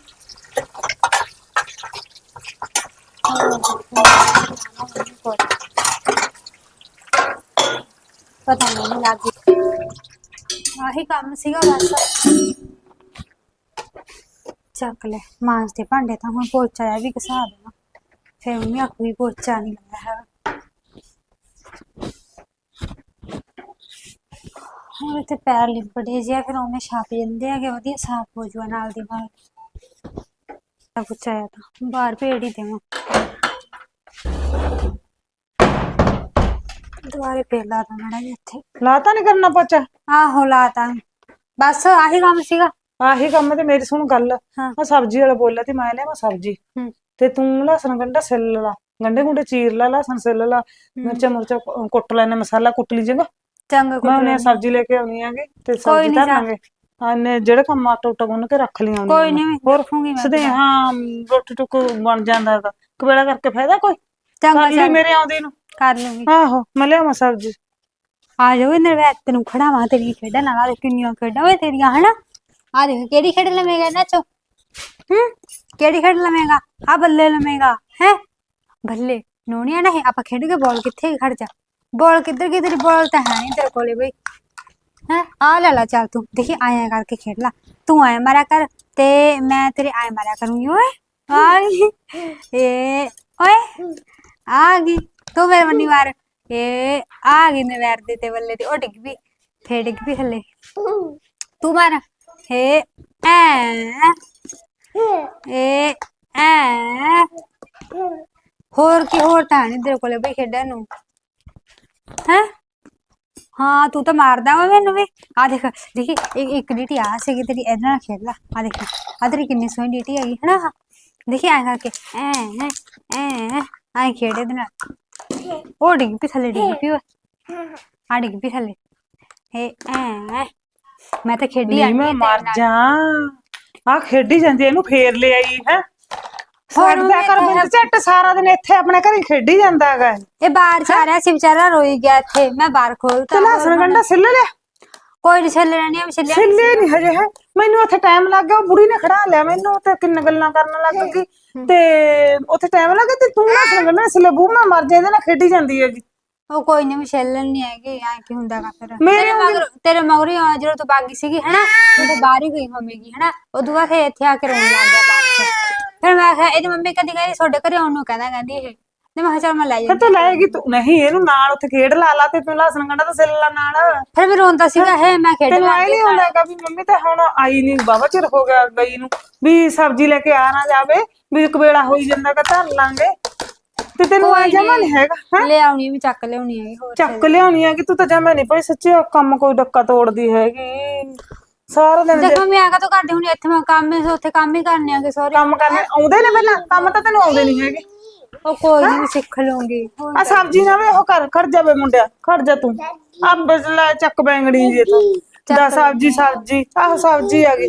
S2: ਪਤਾ ਨਹੀਂ ਆਹੀ ਕੰਮ ਸੀਗਾ ਬਸ। ਚੱਕ ਲੈ, ਮਾਂਜ ਤੇ ਭਾਂਡੇ ਤਾਂ ਹੁਣ ਪੋਚਾ ਆ ਵੀ ਘਸਾ ਦੇਣਾ ਫਿਰ ਮੰਮੀ ਆਖੂ ਵੀ ਪੋਚਾ ਨਹੀਂ ਲਾਇਆ ਹੈਗਾ। ਹੁਣ ਤੇ ਪੈਰ ਲਿਪੜੇ ਜਿਆ ਫਿਰ ਉਹਨੇ ਛਾਪ ਜਾਂਦੇ ਆ ਕਿ ਵਧੀਆ ਸਾਫ਼ ਹੋ ਜੂਆ ਨਾਲ ਦੀ ਨਾਲ। ਤਾਂ ਕੁਛ ਤਾਂ, ਬਾਹਰ ਭੇੜ ਹੀ ਦੇਵਾਂ। ਦੁਆਰੇ ਫੇਰ ਲਾ ਦਾਂ ਮੜਾ ਇੱਥੇ।
S1: ਲਾਤਾ ਨਹੀਂ ਕਰਨਾ ਪੋਚਾ
S2: ਆਹੋ ਲਾਤਾ ਬਸ ਆਹੀ ਕੰਮ ਸੀਗਾ।
S1: ਆਹੀ ਕੰਮ ਤੇ ਮੇਰੀ ਸੁਣ ਗੱਲ।
S2: ਹਾਂ।
S1: ਮੈਂ ਸਬਜ਼ੀ ਵਾਲਾ ਬੋਲਿਆ ਤੇ ਮੈਂ ਲਿਆ ਸਬਜ਼ੀ।
S2: ਹੂੰ।
S1: ਤੇ ਤੂੰ ਲਸਣ ਗੰਢਾ ਸਿੱਲ ਲਾ। ਗੰਢੇ ਗੁੰਡੇ ਚੀਰ ਲਾ ਲਸਣ ਸਿੱਲ ਲਾ। ਮਿਰਚਾਂ ਮੁਰਚਾਂ ਕੁ- ਕੁੱਟ ਲੈਣੇ ਮਸਾਲਾ ਕੁੱਟ ਲਈ ਜਗਾ
S2: ਚੰਗਾ
S1: ਮੈਂ
S2: ਕੁੱਟ
S1: ਉਹਨੇ ਸਬਜ਼ੀ ਲੈ ਕੇ ਆਉਣੀ ਆਗੀ ਤੇ
S2: ਕੋਈ
S1: ਸਬਜ਼ੀ
S2: ਨੀ
S1: ਧਰ
S2: ਜਾ।
S1: ਲਾਂਗੇ। ਆਨੇ ਜਿਹੜੇ ਕੰਮ ਆਟਾ ਉਟਾ ਗੁੰਨ ਕੇ ਰੱਖ ਲਈ ਆਉਣੀ
S2: ਕੋਈ ਨਹੀਂ
S1: ਹੋਰ
S2: ਰੱਖੂਗੀ ਮੈਂ
S1: ਸਦੇ ਹਾਂ ਰੋਟੀ ਟੁੱਕ ਬਣ ਜਾਂਦਾ ਦਾ ਕਵੇਲਾ ਕਰਕੇ ਫਾਇਦਾ ਕੋਈ?
S2: ਚੰਗਾ
S1: ਕਰ ਲਈ
S2: ਚੰਗਾ।
S1: ਮੇਰੇ ਆਉਂਦੀ ਨੂੰ।
S2: ਕਰ ਲੂੰਗੀ।
S1: ਆਹੋ ਮੈਂ ਲਿਆਵਾਂ ਸਬਜ਼ੀ।
S2: ਆ ਜਾਓ ਇੰਦਰ ਵੈਤ ਤੈਨੂੰ ਖੜਾਵਾਂ ਤੇਰੀ ਖੇਡਾਂ ਨਾਲ ਦੇਖ ਕਿੰਨੀਆਂ ਖੇਡਾਂ ਓਏ ਤੇਰੀਆਂ ਹਨਾ? ਆ ਦੇਖ ਕਿਹੜੀ ਖੇਡ ਲਵੇਂਗਾ ਇਹਨਾਂ ਚੋਂ? ਹੂੰ? ਕਿਹੜੀ ਖੇਡ ਲਵੇਂਗਾ? ਆ ਬੱਲੇ ਲਵੇਂਗਾ ਹੈ? ਬੱਲੇ ਨੋਣੀਆਂ ਨਹੀਂ ਆਪਾਂ ਖੇਡ ਕੇ ਬਾਲ ਕਿੱਥੇ ਗਈ? ਖੜ ਜਾ? ਬਾਲ ਕਿੱਧਰ ਗਈ ਤੇਰੀ? ਬਾਲ ਤਾਂ ਹੈ ਨਹੀਂ ਤੇਰੇ ਕੋਲੇ ਬਈ। ਹੈ? ਆ ਲੈ ਲੈ ਚੱਲ ਤੂੰ ਦੇਖੀ ਆਇਆ ਕਰਕੇ ਖੇਡ ਲਾ। ਤੂੰ ਆਇਆ ਮਾਰਿਆ ਕਰ ਤੇ ਮੈਂ ਤੇਰੇ ਆਇਆ ਮਾਰਿਆ ਕਰੂੰਗੀ ਓਏ। ਆ ਗਈ ਏ ਓਏ ਆ ਗਈ। ਤੂੰ ਮੇਰੇ ਮੰਨੀ ਮਾਰ ਏ ਆ ਗਈ ਨੇ ਵੈਰ ਦੇ ਤੇ ਬੱਲੇ ਤੇ, ਉਹ ਡਿੱਗ ਵੀ ਫੇਰ ਡਿੱਗ ਵੀ ਥੱਲੇ। ਤੂੰ ਮਾਰ ਏ ਹੋਰ ਕੀ, ਹੋਰ ਤਾਂ ਨਹੀਂ ਤੇਰੇ ਕੋਲੇ ਬਈ ਖੇਡਣ ਨੂੰ। ਹੈ? ਹਾਂ, ਤੂੰ ਤਾਂ ਮਾਰਦਾ ਵਾ ਮੈਨੂੰ ਵੀ। ਆ ਦੇਖ, ਦੇਖੀ ਇੱਕ ਇੱਕ ਡੀਟੀ ਆ ਸੀਗੀ ਤੇਰੀ, ਇਹਦੇ ਨਾਲ ਖੇਡ ਲਾ। ਆ ਦੇਖ, ਆ ਤੇਰੀ ਕਿੰਨੀ ਸੋਹਣੀ ਡੀਟੀ ਹੈਗੀ, ਹਨਾ? ਆਹ। ਦੇਖੀ, ਐ ਕਰਕੇ ਐ ਐ ਐ ਖੇਡ ਇਹਦੇ ਨਾਲ। ਉਹ ਡਿੱਗ ਪਈ ਥੱਲੇ ਡਿੱਗ ਪਈ ਓਏ ਆ ਡਿੱਗ ਪਈ ਥੱਲੇ ਏ ਐ ਮੈਂ ਤਾਂ ਖੇਡੀ
S1: ਨਹੀਂ ਮੈਂ
S2: ਆ
S1: ਮਰ। ਜਾ ਆ ਖੇਡੀ ਜਾਂਦੀ ਇਹਨੂੰ ਫੇਰ ਲੈ ਆਈ ਹੈ
S2: ਹੋਰ
S1: ਸਾਡਾ
S2: ਮੈਂ
S1: ਕਰ
S2: ਤਾਂ-
S1: ਬਿੰਦ ਝੱਟ ਸਾਰਾ ਦਿਨ ਇੱਥੇ ਆਪਣੇ ਘਰੇ ਖੇਡੀ ਜਾਂਦਾ ਹੈਗਾ
S2: ਇਹ ਬਾਹਰ ਜਾ ਰਿਹਾ ਸੀ ਵਿਚਾਰਾ ਰੋਈ ਗਿਆ ਇੱਥੇ ਮੈਂ ਬਾਹਰ ਖੋਲਤਾ
S1: ਤੇ ਲਸਣ ਗੰਡਾ ਸਿੱਲ ਲਿਆ
S2: ਕੋਈ ਨਹੀਂ ਛੱਲਣਾ ਨਹੀਂ ਛੱਲਿਆ
S1: ਸਿੱਲੇ ਨਹੀਂ ਹਜੇ ਹੈ ਮੈਨੂੰ ਉੱਥੇ ਟਾਈਮ ਲੱਗ ਗਿਆ ਉਹ ਬੁੜੀ ਨੇ ਖੜਾ ਲਿਆ ਮੈਨੂੰ ਤੇ ਕਿੰਨ ਗੱਲਾਂ ਕਰਨ ਲੱਗ ਗਈ ਤੇ ਉੱਥੇ ਟਾਈਮ ਲੱਗ ਤੇ ਤੂੰ ਲਸਣ ਗੰਡਾ ਸਿੱਲੇ ਬੂ ਮੈਂ ਮਰ ਜਾ ਇਹਦੇ ਨਾਲ ਖੇਡੀ ਜਾਂਦੀ ਹੈਗੀ।
S2: ਉਹ ਕੋਈ ਨਹੀਂ ਛੱਲਣ ਨਹੀਂ ਹੈਗੀ ਐ ਕੀ ਹੁੰਦਾ ਗਾ ਫਿਰ।
S1: ਮੇਰੇ
S2: ਤੇਰੇ ਮਗਰ ਤੇਰੇ ਮਗਰ ਹੀ ਆਉਣਾ ਜਦੋਂ ਤੂੰ ਬਾਗੀ ਸੀਗੀ ਹਨਾ? ਤੂੰ ਤਾਂ ਬਾਹਰ ਹੀ ਗਈ ਹੋਵੇਗੀ ਹਨਾ? ਉਦੋਂ ਬਾਅਦ ਫਿਰ ਇੱਥੇ ਆ ਕੇ ਰੋਣ ਲੱਗ ਗਿਆ ਬਾਅਦ ਚ। ਫਿਰ ਮੈਂ ਕਿਹਾ ਇਹਦੀ ਮੰਮੀ ਕਦੀ ਕਹਿੰਦੀ ਤੁਹਾਡੇ ਘਰੇ ਆਉਣ ਨੂੰ ਕਹਿੰਦਾ ਕਹਿੰਦੀ ਇਹ। ਤੇ ਮੈਂ ਕਿਹਾ ਚੱਲ ਮੈਂ ਲੈ
S1: ਫਿਰ
S2: ਜਾਂਦੀ
S1: ਤੂੰ ਲਾਏਗੀ ਤੂੰ ਨਹੀਂ ਇਹਨੂੰ ਨਾਲ ਉੱਥੇ ਖੇਡ ਲਾ ਲਾ ਤੇ ਤੂੰ ਲਸਣ ਗੰਡਾ ਤਾਂ ਸਿੱਲ ਲਾ ਨਾਲ।
S2: ਫਿਰ ਵੀ ਰੋਂਦਾ ਸੀਗਾ ਹੈ ਮੈਂ ਖੇਡ
S1: ਤੈਨੂੰ ਆਈ ਨਹੀਂ ਹੁੰਦਾ ਹੈਗਾ ਵੀ ਮੰਮੀ ਤਾਂ ਹੁਣ ਆਈ ਨਹੀਂ ਬਾਬਾ ਚਿਰ ਹੋ ਗਿਆ ਗਈ ਨੂੰ ਵੀ ਸਬਜ਼ੀ ਲੈ ਕੇ ਆ ਨਾ ਜਾਵੇ ਵੀ ਇੱਕ ਵੇਲਾ ਹੋਈ ਜਾਂਦਾ ਕਿ ਧਰ ਲਾਂਗੇ। ਤੇ ਤੈਨੂੰ ਆ ਜਮਾ ਨਹੀਂ ਹੈਗਾ ਹੈਂ?
S2: ਲੈ ਆਉਣੀ ਵੀ ਚੱਕ ਲਿਆਉਣੀ ਹੈਗੀ ਹੋਰ
S1: ਚੱਕ ਲਿਆਉਣੀ ਆ ਕਿ ਤੂੰ ਤਾਂ ਜਮਾ ਨਹੀਂ ਭਾਈ ਸੱਚੀ ਉਹ ਕੰਮ ਕੋਈ ਡੱਕਾ ਤੋੜਦੀ ਹੈਗੀ। ਸਾਰਾ ਦਿਨ
S2: ਦੇਖ ਮੰਮੀ ਆ ਕਾ ਤੂੰ ਕਰਦੇ ਹੁਣ ਇੱਥੇ ਮੈਂ ਕੰਮ ਹੀ ਉੱਥੇ ਕੰਮ ਹੀ ਕਰਨੇ ਆਗੇ ਸੌਰੀ।
S1: ਕੰਮ ਕਰਨੇ ਆਉਂਦੇ ਨੇ ਪਹਿਲਾਂ ਕੰਮ ਤਾਂ ਤੈਨੂੰ ਆਉਂਦੇ ਨਹੀਂ ਹੈਗੇ।
S2: ਉਹ ਕੋਈ ਨਹੀਂ ਸਿੱਖ ਹੋਰ
S1: ਆ ਸਬਜ਼ੀ ਨਾ ਵੇ ਉਹ ਕਰ ਖੜ ਜਾਵੇ ਮੁੰਡਿਆ ਖੜ ਜਾ ਤੂੰ। ਆ ਬਜਲਾ ਚੱਕ ਬੈਂਗਣੀ ਜੇ ਤੂੰ। ਦਾ ਸਬਜ਼ੀ ਸਬਜ਼ੀ ਆਹ ਸਬਜ਼ੀ ਆ ਗਈ।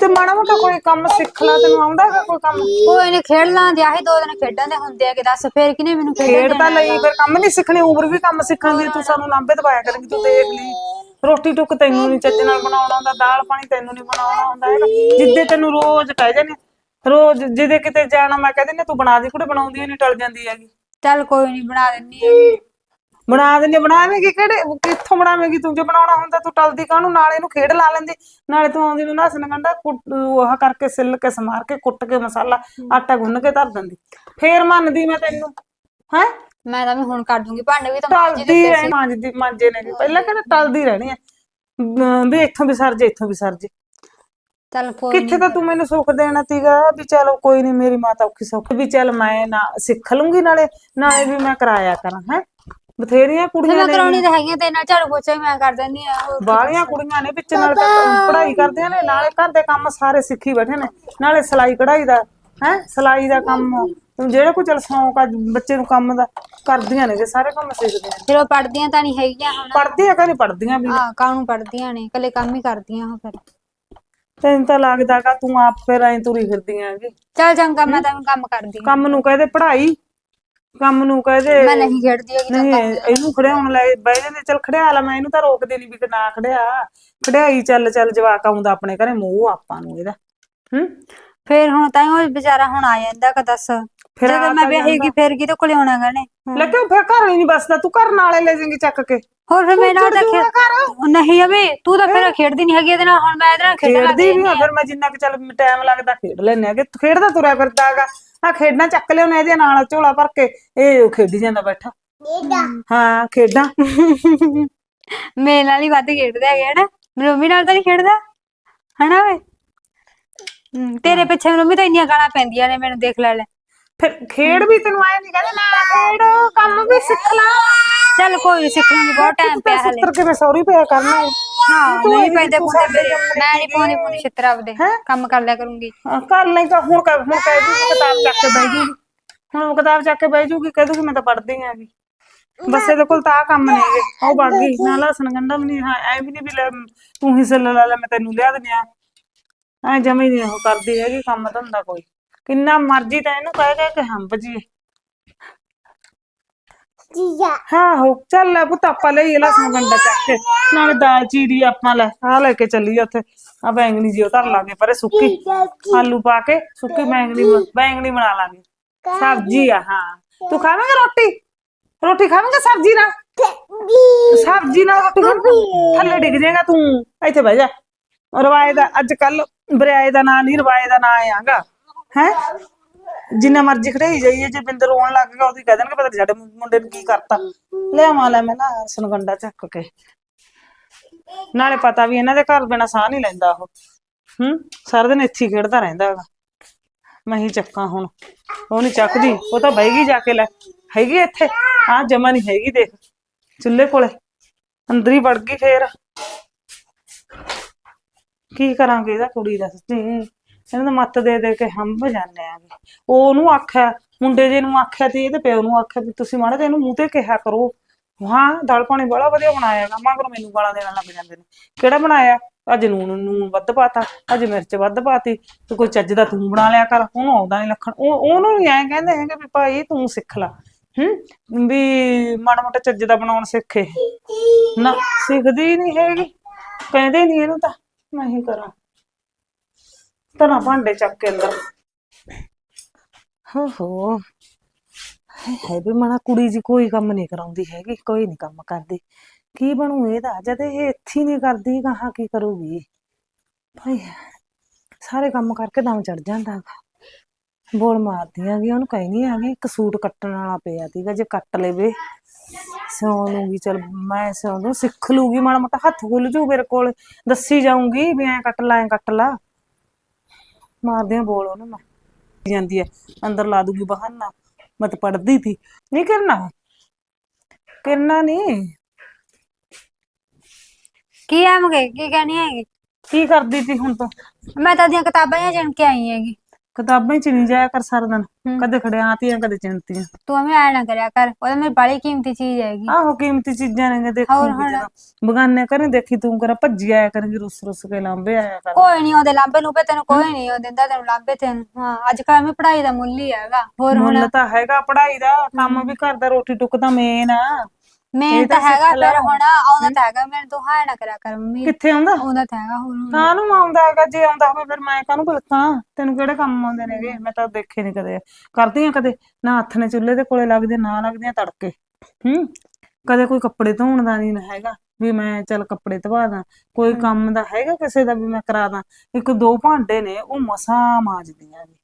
S1: ਤੇ ਮਾੜਾ ਮੋਟਾ ਕੋਈ ਕੰਮ ਸਿੱਖ ਲਾ ਤੈਨੂੰ ਆਉਂਦਾ ਹੈਗਾ ਕੋਈ ਕੰਮ?
S2: ਕੋਈ ਨਹੀਂ ਖੇਡ ਲਾਂਦੇ ਆਹੀ ਦੋ ਦਿਨ ਖੇਡਾਂ ਦੇ ਹੁੰਦੇ ਆ ਕਿ ਦੱਸ ਫੇਰ ਕਿਨੇ ਮੈਨੂੰ ਖੇਡਣ
S1: ਖੇਡ ਤਾਂ ਲਈ ਫਿਰ ਕੰਮ ਨਹੀਂ ਸਿੱਖਣੀ ਉਮਰ ਵੀ ਕੰਮ ਸਿੱਖਣ ਦੀ ਤੂੰ ਸਾਨੂੰ ਲਾਂਬੇ ਦਵਾਇਆ ਕਰੇਂਗੀ ਤੂੰ ਦੇਖ ਲਈ। ਰੋਟੀ ਟੁੱਕ ਤੈਨੂੰ ਨਹੀਂ ਚੱਜ ਨਾਲ ਬਣਾਉਣਾ ਆਉਂਦਾ ਦਾਲ ਪਾਣੀ ਤੈਨੂੰ ਨਹੀਂ ਬਣਾਉਣਾ ਆਉਂਦਾ ਹੈਗਾ। ਜਿੱਦੇ ਤੈਨੂੰ ਰੋਜ਼ ਕਹਿ ਜਾਂਦੇ ਰੋਜ਼ ਜਿਹਦੇ ਕਿਤੇ ਜਾਣਾ ਮੈਂ ਕਹਿੰਦੇ ਨੇ ਤੂੰ ਬਣਾ ਦੀ ਕੁੜੇ ਬਣਾਉਂਦੀ ਨਹੀਂ ਟਲ ਜਾਂਦੀ ਹੈਗੀ।
S2: ਚੱਲ ਕੋਈ ਨਹੀਂ ਬਣਾ ਦਿੰਨੀ ਹੈਗੀ
S1: ਬਣਾ ਦਿੰਦੇ ਬਣਾਵੇਂਗੀ ਕਿਹੜੇ ਕਿੱਥੋਂ ਬਣਾਵੇਂਗੀ ਤੂੰ? ਜੇ ਬਣਾਉਣਾ ਹੁੰਦਾ ਤੂੰ ਟਲਦੀ ਕਾਹਨੂੰ? ਨਾਲੇ ਇਹਨੂੰ ਖੇਡ ਲਾ ਲੈਂਦੀ। ਨਾਲੇ ਤੂੰ ਆਉਂਦੀ ਨੂੰ ਨਸਨ ਗੰਡਾ ਉਹ ਕਰਕੇ ਸਿੱਲ ਕੇ ਸਮਾਰ ਕੇ ਕੁੱਟ ਕੇ ਮਸਾਲਾ ਆਟਾ ਗੁੰਨ ਕੇ ਧਰ ਦਿੰਦੀ। ਫੇਰ ਮੰਨਦੀ ਮੈਂ ਤੈਨੂੰ ਹੈਂ?
S2: ਮੈਂ ਤਾਂ ਵੀ ਹੁਣ ਕਰ ਦੂੰਗੀ ਭਾਂਡੇ ਵੀ ਤਾਂ ਮਾਂਜ
S1: ਟਲਦੀ
S2: ਦਿੱਤੇ
S1: ਰਹਿ ਮਾਂਜਦੀ ਮਾਂਜੇ ਨੇ। ਪਹਿਲਾਂ ਕਹਿੰਦਾ ਟਲਦੀ ਰਹਿਣੀ ਅਮ, ਵੀ ਇੱਥੋਂ ਵੀ ਸਰ ਜੇ ਇੱਥੋਂ ਵੀ ਸਰ ਜੇ।
S2: ਚੱਲ ਕੋਈ
S1: ਕਿੱਥੇ ਤਾਂ ਤੂੰ ਮੈਨੂੰ ਸੁੱਖ ਦੇਣਾ ਤੀਗਾ ਵੀ ਚਲੋ ਕੋਈ ਨਹੀਂ ਮੇਰੀ ਮਾਤਾ ਔਖੀ ਸੁੱਖ ਵੀ ਚੱਲ ਮੈਂ ਨਾ ਸਿੱਖ ਲੂੰਗੀ ਨਾਲੇ ਨਾਲੇ ਵੀ ਮੈਂ ਕਰਾਇਆ ਕਰਾਂ ਹੈ। ਬਥੇਰੀਆਂ ਕੁੜੀਆਂ
S2: ਮੈਂ
S1: ਨੇ
S2: ਕਰਾਉਣੀ ਤਾਂ ਹੈਗੀਆਂ ਤੇ ਨਾਲ ਝਾੜੂ ਪੋਚਾ ਵੀ ਮੈਂ ਕਰ ਦਿੰਦੀ ਆ ਹੋਰ
S1: ਬਾਹਲੀਆਂ ਕੁੜੀਆਂ ਨੇ ਵਿੱਚ ਨਾਲ ਪੜ੍ਹਾਈ ਕਰਦੀਆਂ ਨੇ ਨਾਲੇ ਘਰ ਦੇ ਕੰਮ ਸਾਰੇ ਸਿੱਖੀ ਬੈਠੇ ਨੇ ਨਾਲੇ ਸਿਲਾਈ ਕਢਾਈ ਦਾ ਹੈ ਸਿਲਾਈ ਦਾ ਕੰਮ ਤੂੰ ਜਿਹੜਾ ਕੋਈ ਚਲ ਸ਼ੌਂਕ ਆ ਬੱਚੇ ਨੂੰ ਕੰਮ ਦਾ ਕਰਦੀਆਂ ਨੇ ਜੇ ਸਾਰੇ ਕੰਮ ਸਿੱਖਦੀਆਂ ਨੇ।
S2: ਫਿਰ ਉਹ ਪੜਦੀਆਂ ਤਾਂ ਨਹੀਂ ਹੈਗੀਆਂ ਹੁਣ।
S1: ਪੜ੍ਹਦੀਆਂ ਕਾ ਨਹੀਂ ਪੜ੍ਹਦੀਆਂ ਵੀ
S2: ਆ ਕਾਹਨੂੰ ਪੜਦੀਆਂ ਨੇ ਕੱਲੇ ਕੰਮ ਹੀ ਕਰਦੀਆਂ ਉਹ ਫਿਰ।
S1: ਤੈਨੂੰ ਤਾਂ ਲੱਗਦਾਗਾ ਤੂੰ ਆਪ ਫਿਰ ਐਂ ਤੁਰੀ ਫਿਰਦੀਆਂ ਹੈਗੀ
S2: ਚੱਲ ਚੰਗਾ ਮੈਂ ਤਾਂ ਵੀ ਕੰਮ ਕਰਦੀ ਹਾਂ
S1: ਕੰਮ ਨੂੰ ਕਹਦੇ ਪੜ੍ਹਾਈ ਕੰਮ ਨੂੰ ਕਹਦੇ
S2: ਮੈਂ ਨਹੀਂ ਖੇਡਦੀ ਹੈਗੀ
S1: ਨਹੀਂ ਇਹਨੂੰ ਖੜਿਆਉਣ ਲੈ ਬਹਿ ਜਾਂਦੇ ਚਲ ਖੜਿਆ ਲਾ ਮੈਂ ਇਹਨੂੰ ਤਾਂ ਰੋਕਦੇ ਨਹੀਂ ਵੀ ਕਿ ਨਾ ਖੜਿਆ। ਖੜਿਆਈ ਚੱਲ ਚੱਲ ਜਵਾਕ ਆਉਂਦਾ ਆਪਣੇ ਘਰੇ ਮੋਹ ਆਪਾਂ ਨੂੰ ਇਹਦਾ ਹੂੰ?
S2: ਫਿਰ ਹੁਣ ਤਾਂ ਉਹ ਵਿਚਾਰਾ ਹੁਣ ਆ ਜਾਂਦਾ ਕਿ ਦੱਸ।
S1: ਫਿਰ ਆ
S2: ਜਦੋਂ ਮੈਂ
S1: ਤਾਂ
S2: ਵਿਆਹੇਗੀ ਫਿਰ ਕਿਹਦੇ ਕੋਲੇ ਆਉਣਾ ਗਾਣੇ
S1: ਲੱਗੇ ਫਿਰ ਘਰ ਹੀ ਨਹੀਂ ਬਸਦਾ ਤੂੰ ਘਰ ਨਾਲੇ ਲੈ ਜਾਏਂਗੀ ਚੱਕ ਕੇ।
S2: ਹੋਰ ਫਿਰ ਮੇਰੇ ਨਾਲ ਤਾਂ ਖੇਡ ਨਹੀਂ ਅਬੇ ਤੂੰ ਤਾਂ ਫਿਰ ਖੇਡਦੀ ਨਹੀਂ ਹੈਗੀ ਇਹਦੇ ਨਾਲ ਹੁਣ ਮੈਂ ਇਹਦੇ ਨਾਲ ਖੇਡਣ ਲੱਗ
S1: ਖੇਡਦੀ ਵੀ ਆ। ਫਿਰ ਮੈਂ ਜਿੰਨਾ ਕਿ ਚੱਲ ਟਾਈਮ ਲੱਗਦਾ ਖੇਡ ਲੈਨੇ ਆ ਕਿ ਖੇਡਦਾ ਤੁਰਿਆ ਫਿਰਦਾਗਾ ਆ ਖੇਡਣਾ ਚੱਕ ਲਿਆਉਣਾ ਇਹਦੇ ਨਾਲ ਝੋਲਾ ਭਰ ਕੇ। ਇਹ ਖੇਡੀ ਜਾਂਦਾ ਬੈਠਾ। ਹਾਂ ਖੇਡਾਂ।
S2: ਮੇਰੇ ਨਾਲ ਹੀ ਵੱਧ ਖੇਡਦਾ ਹੈਗਾ ਹਨਾ? ਮੇਰੀ ਮੰਮੀ ਨਾਲ ਤਾਂ ਨਹੀਂ ਖੇਡਦਾ ਹਨਾ ਵੇ? ਹਮ, ਤੇਰੇ ਪਿੱਛੇ ਮੇਰੀ ਮੰਮੀ ਤਾਂ ਇੰਨੀਆਂ ਗਾਲਾਂ ਪੈਂਦੀਆਂ ਨੇ ਮੈਨੂੰ ਦੇਖ ਲੈ ਲੈ।
S1: ਫਿਰ ਖੇਡ ਵੀ ਤੈਨੂੰ ਆਏ ਨਹੀਂ ਕਹਿੰਦੇ ਨਾ ਖੇਡ ਕੰਮ ਵੀ ਸਿੱਖ ਲਾ।
S2: ਚੱਲ ਕੋਈ ਨੀ ਸਿੱਖਣ ਨੂੰ ਬਹੁਤ ਟਾਈਮ ਪਿਆ ਹਲੇ।
S1: ਸਿੱਤਰ ਕਿਵੇਂ ਸੌਰੀ ਪਿਆ ਕਰਨਾ
S2: ਹਾਂ
S1: ਤੂੰ
S2: ਨਹੀਂ ਪੈਂਦੇ
S1: ਤੂੰ
S2: ਪੁੰਦੇ
S1: ਸਾਡੇ
S2: ਮੇਰੇ
S1: ਜੰਮਣੀ
S2: ਮੈਂ ਨਹੀਂ ਪਾਉਣੀ ਪੂਣੀ ਛਿੱਤਰ ਆਪਦੇ।
S1: ਹੈਂ?
S2: ਕੰਮ ਕਰ ਲਿਆ ਕਰੂੰਗੀ।
S1: ਹਾਂ, ਕਰ ਲੈ ਤਾਂ ਹੁਣ ਕਰ ਹੁਣ ਕਹਿ ਦੂਗੀ ਕਿਤਾਬ ਚੱਕ ਕੇ ਬਹਿ ਜੂਗੀ। ਹੁਣ ਉਹ ਕਿਤਾਬ ਚੱਕ ਕੇ ਬਹਿ ਜੂਗੀ ਕਹਿ ਦੂਗੀ ਮੈਂ ਤਾਂ ਪੜ੍ਹਦੀ ਆਂ ਵੀ। ਬਸ ਇਹਦੇ ਕੋਲ ਤਾਂ ਆ ਕੰਮ ਨਹੀਂ ਗੇ ਉਹ ਵਗ ਗਈ। ਨਾ ਲਸਣ ਗੰਡਾ ਵੀ ਨਹੀਂ ਹਾਂ ਐ ਵੀ ਨਹੀਂ ਵੀ ਲੈ ਤੂੰ ਹੀ ਸੱਲ ਲਾ ਲੈ ਮੈਂ ਤੈਨੂੰ ਲਿਆ ਦਿੰਦੀ ਆ। ਐ ਜਮੀ ਨਹੀਂ ਉਹ ਕਰਦੀ ਹੈਗੀ ਕੰਮ ਧੰਦਾ ਕੋਈ। ਕਿੰਨਾ ਮਰਜ਼ੀ ਤਾਂ ਇਹਨੂੰ ਕਹਿ ਕਹਿ ਕੇ ਹੰਬ ਜੀ ਹਾਂ ਹੋ ਚੱਲ ਲੈ ਪੁੱਤ ਆਪਾਂ ਲਈ ਲਸਣ ਗੰਡਾ ਚੱਕ ਕੇ। ਨਾਲੇ ਦਾਲ ਚੀਰੀ ਆਪਾਂ ਲੈ ਆ ਲੈ ਕੇ ਚੱਲੀ ਉੱਥੇ। ਆ ਬੈਂਗਣੀ ਜੀ ਉਹ ਧਰ ਲਾਂਗੇ ਪਰੇ ਸੁੱਕੀ। ਆਲੂ ਪਾ ਕੇ ਸੁੱਕੀ ਬੈਂਗਣੀ ਬ- ਬੈਂਗਣੀ ਬਣਾ ਲਾਂਗੇ। ਸਬਜ਼ੀ ਆ ਹਾਂ। ਤੂੰ ਖਾਵੇਂਗਾ ਰੋਟੀ? ਰੋਟੀ ਖਾਵੇਂਗਾ ਸਬਜ਼ੀ ਨਾਲ? ਸਬਜ਼ੀ। ਨਾਲ ਰੋਟੀ ਖਾਵੇਂਗਾ ਥੱਲੇ ਡਿੱਗ ਜਾਏਗਾ ਤੂੰ। ਇੱਥੇ ਬਹਿ ਜਾ। ਰਵਾਏ ਦਾ ਅੱਜ ਕੱਲ ਬਰਿਆਏ ਦਾ ਨਾਂ ਨਹੀਂ ਰਵਾਏ ਦਾ ਨਾਂ ਆਂਗਾ। ਹੈ? ਜਿੰਨਾ ਮਰਜ਼ੀ ਖੜਾਈ ਜਾਈਏ, ਜੇ ਬਿੰਦਰ ਰੋਣ ਲੱਗ ਗਿਆ, ਉਹਦੀ ਕਹਿ ਦੇਣਗੇ, ਪਤਾ ਨੀ ਸਾਡੇ ਮੁੰਡੇ ਨੂੰ ਕੀ ਕਰਤਾ। ਲਿਆਵਾਂ ਲੈ ਮੈਂ ਨਾ ਸੁਨਗੰਡਾ ਚੱਕ ਕੇ। ਨਾਲੇ ਪਤਾ ਵੀ ਇਹਨਾਂ ਦੇ ਘਰ ਬਿਨਾ ਸਾਹ ਨਹੀਂ ਲੈਂਦਾ ਉਹ। ਹੂੰ? ਸਾਰਾ ਦਿਨ ਇੱਥੇ ਹੀ ਖੇਡਦਾ ਰਹਿੰਦਾ ਹੈਗਾ। ਮੈਂ ਹੀ ਚੱਕਾਂ ਹੁਣ। ਉਹ ਨਹੀਂ ਚੱਕਦੀ, ਉਹ ਤਾਂ ਬਹਿਗੀ ਜਾ ਕੇ ਲੈ। ਹੈਗੀ ਇੱਥੇ? ਆ ਜਮਾ ਨਹੀਂ ਹੈਗੀ, ਦੇਖ। ਚੁੱਲ੍ਹੇ ਕੋਲੇ। ਅੰਦਰ ਹੀ ਵੜ ਗਈ ਫੇਰ। ਕੀ ਕਰਾਂਗੇ ਇਹਦਾ ਕੁੜੀ ਦਾ? ਸੱਚੀ ਇਹਨਾਂ ਦਾ ਮੱਤ ਦੇ ਦੇ ਕੇ ਹੰਭ ਜਾਂਦੇ ਆ ਉਹ ਉਹਨੂੰ ਆਖਿਆ, ਮੁੰਡੇ ਜੇ ਨੂੰ ਆਖਿਆ ਤੇ ਇਹਦੇ ਪਿਓ ਨੂੰ ਆਖਿਆ ਵੀ ਤੁਸੀਂ ਮਾੜਾ ਜਿਹਾ ਇਹਨੂੰ ਮੂੰਹ ਤੇ ਕਿਹਾ ਕਰੋ। ਹਾਂ, ਦਾਲ ਪਾਣੀ ਬੜਾ ਵਧੀਆ ਬਣਾਇਆਗਾ ਕਰੋ ਮੈਨੂੰ ਗਾਲਾਂ ਦੇਣ ਲੱਗ ਜਾਂਦੇ ਨੇ। ਕਿਹੜਾ ਬਣਾਇਆ? ਅੱਜ ਨੂਨ ਨੂਨ ਵੱਧ ਪਾਤਾ, ਅੱਜ ਮਿਰਚ ਵੱਧ ਪਾਤੀ, ਤੇ ਕੋਈ ਚੱਜ ਦਾ ਤੂੰ ਬਣਾ ਲਿਆ ਕਰ ਉਹਨੂੰ ਆਉਂਦਾ ਨਹੀਂ ਲੱਖਣ। ਉਹ ਉਹਨੂੰ ਵੀ ਐਂ ਕਹਿੰਦੇ ਹੈਗੇ ਵੀ ਭਾਈ ਤੂੰ ਸਿੱਖ ਲੈ। ਹੂੰ? ਵੀ ਮਾੜਾ ਮੋਟਾ ਚੱਜ ਦਾ ਬਣਾਉਣ ਸਿੱਖੇ ਨਾ, ਸਿੱਖਦੀ ਨਹੀਂ ਹੈਗੀ। ਕਹਿੰਦੇ ਨਹੀਂ ਇਹਨੂੰ ਤਾਂ, ਮੈਂ ਹੀ ਕਰਾਂ। ਤਨਾ ਭਾਂਡੇ ਚੱਕ ਕੇ ਅੰਦਰ। ਹੋ ਹੋ। ਹੈ ਵੀ ਮਣਾ ਕੁੜੀ ਜੀ ਕੋਈ ਕੰਮ ਨਹੀਂ ਕਰਾਉਂਦੀ ਹੈਗੀ, ਕੋਈ ਨਹੀਂ ਕੰਮ ਕਰਦੀ। ਕੀ ਬਣੂ ਇਹਦਾ? ਜਦ ਇਹ ਇੱਥੇ ਹੀ ਨਹੀਂ ਕਰਦੀ ਕਹਾ ਕੀ ਕਰੂਗੀ ਭਾਈ ਸਾਰੇ ਕੰਮ ਕਰਕੇ ਦਮ ਚੜ ਜਾਂਦਾ ਗਾ। ਬੋਲ ਮਾਰਦੀ ਆਂਗੀ ਉਹਨੂੰ ਕਹਿਨੀ ਆਂਗੀ ਇੱਕ ਸੂਟ ਕੱਟਣ ਵਾਲਾ ਪਿਆ ਸੀਗਾ, ਜੇ ਕੱਟ ਲੇਵੇ। ਸਿਉਂ ਲੂੰਗੀ ਚਲ ਮੈਂ ਸਿਉਂ ਦੂੰ ਸਿੱਖ ਲੂਗੀ, ਮਾੜਾ ਮੋਟਾ ਹੱਥ ਖੁੱਲ ਜੂ ਮੇਰੇ ਕੋਲ। ਦੱਸੀ ਜਾਊਂਗੀ ਵੀ ਐਂ ਕੱਟ ਲਾ, ਐਂ ਕੱਟ ਲਾ। ਮਾਰਦੇ ਆ ਬੋਲ ਉਹਨੂੰ ਮੈਂ। ਜਾਂਦੀ ਹੈ ਅੰਦਰ ਲਾ ਦੂਗੀ ਬਹਾਨਾ। ਮੈਂ ਤਾਂ ਪੜਦੀ ਥੀ ਨਹੀਂ ਕਰਨਾ? ਕਰਨਾ ਨਹੀਂ
S2: ਕੀ ਆ ਮਗੇ ਕੀ ਕਹਿਣੀ ਹੈਗੀ?
S1: ਕੀ ਕਰਦੀ ਤੀ ਹੁਣ ਤੂੰ?
S2: ਮੈਂ ਤਾਂ ਦੀਆਂ ਕਿਤਾਬਾਂ ਜਾਂ ਜਣ ਕੇ ਆਈ ਹੈਗੀ।
S1: ਕਿਤਾਬਾਂ ਚ ਨਹੀਂ ਜਾਇਆ ਕਰ ਸਾਰਾ ਦਿਨ।
S2: ਹੂੰ।
S1: ਕਦੇ ਖੜਿਆਤੀਆਂ ਕਦੇ ਚਿੰਤੀਆਂ
S2: ਤੂੰ ਐਵੇਂ ਐ ਨਾ ਕਰਿਆ ਕਰ ਉਹ ਤਾਂ ਮੇਰੀ ਬੜੀ ਕੀਮਤੀ ਚੀਜ਼ ਹੈਗੀ।
S1: ਆਹੋ ਕੀਮਤੀ ਚੀਜ਼ਾਂ ਨੇ
S2: ਹੋਰ ਹੁਣ?
S1: ਬਗਾਨੇ ਕਰੇ ਦੇਖੀ ਤੂੰ ਕਰ ਭੱਜੀ ਆਇਆ ਕਰੇਂਗੀ ਰੁੱਸ ਰੁੱਸ ਕੇ ਲਾਂਬੇ ਆਇਆ ਕਰ।
S2: ਕੋਈ ਨਹੀਂ ਉਹਦੇ ਲਾਂਬੇ ਲੂਬੇ ਤੈਨੂੰ ਕੋਈ ਨਹੀਂ ਉਹ ਦਿੰਦਾ ਤੈਨੂੰ ਲਾਂਬੇ ਤੈਨੂੰ। ਹਾਂ ਅੱਜ ਕੱਲ੍ਹ ਮੈਂ ਪੜ੍ਹਾਈ ਦਾ ਮੁੱਲ ਹੀ ਹੈਗਾ। ਹੋਰ ਹੁਣ?
S1: ਮੁੱਲ ਤਾਂ ਹੈਗਾ ਪੜ੍ਹਾਈ ਦਾ। ਕੰਮ ਵੀ ਘਰ ਦਾ ਰੋਟੀ ਟੁੱਕ ਤਾਂ ਮੇਨ ਆ।
S2: ਮੇਨ ਤਾਂ
S1: ਤਾਂ
S2: ਹੈਗਾ
S1: ਸਿੱਖ ਲਾ।
S2: ਫਿਰ ਹੁਣ। ਆਉਂਦਾ ਤਾਂ ਹੈਗਾ ਮੈਨੂੰ ਤੂੰ ਹਾਂ ਨਾ ਕਰਿਆ ਕਰ ਮੰਮੀ।
S1: ਕਿੱਥੇ ਆਉਂਦਾ?
S2: ਆਉਂਦਾ ਤਾਂ ਹੈਗਾ ਹੁਣ।
S1: ਕਾਹਨੂੰ ਆਉਂਦਾ ਹੈਗਾ? ਜੇ ਆਉਂਦਾ ਹੋਵੇ ਫਿਰ ਮੈਂ ਕਾਹਨੂੰ ਬਲਕਾਂ ਤੈਨੂੰ ਕਿਹੜੇ ਕੰਮ ਆਉਂਦੇ ਨੇਗੇ? ਮੈਂ ਤਾਂ ਦੇਖੇ ਨਹੀਂ ਕਦੇ। ਕਰਦੀ ਆ ਕਦੇ? ਨਾ ਹੱਥ ਨੇ ਚੁੱਲ੍ਹੇ ਦੇ ਕੋਲੇ ਲੱਗਦੇ ਨਾ ਲੱਗਦੀਆਂ ਤੜਕੇ। ਹੂੰ? ਕਦੇ ਕੋਈ ਕੱਪੜੇ ਧੋਣ ਦਾ ਨਹੀਂ ਹੈਗਾ ਵੀ ਮੈਂ ਚੱਲ ਕੱਪੜੇ ਧਵਾ ਦਾਂ। ਕੋਈ ਕੰਮ ਦਾ ਹੈਗਾ ਕਿਸੇ ਦਾ ਵੀ ਮੈਂ ਕਰਾ ਦਾਂ? ਇੱਕ ਦੋ ਭਾਂਡੇ ਨੇ ਉਹ ਮਸਾਂ ਮਾਂਜਦੀਆਂ ਜੀ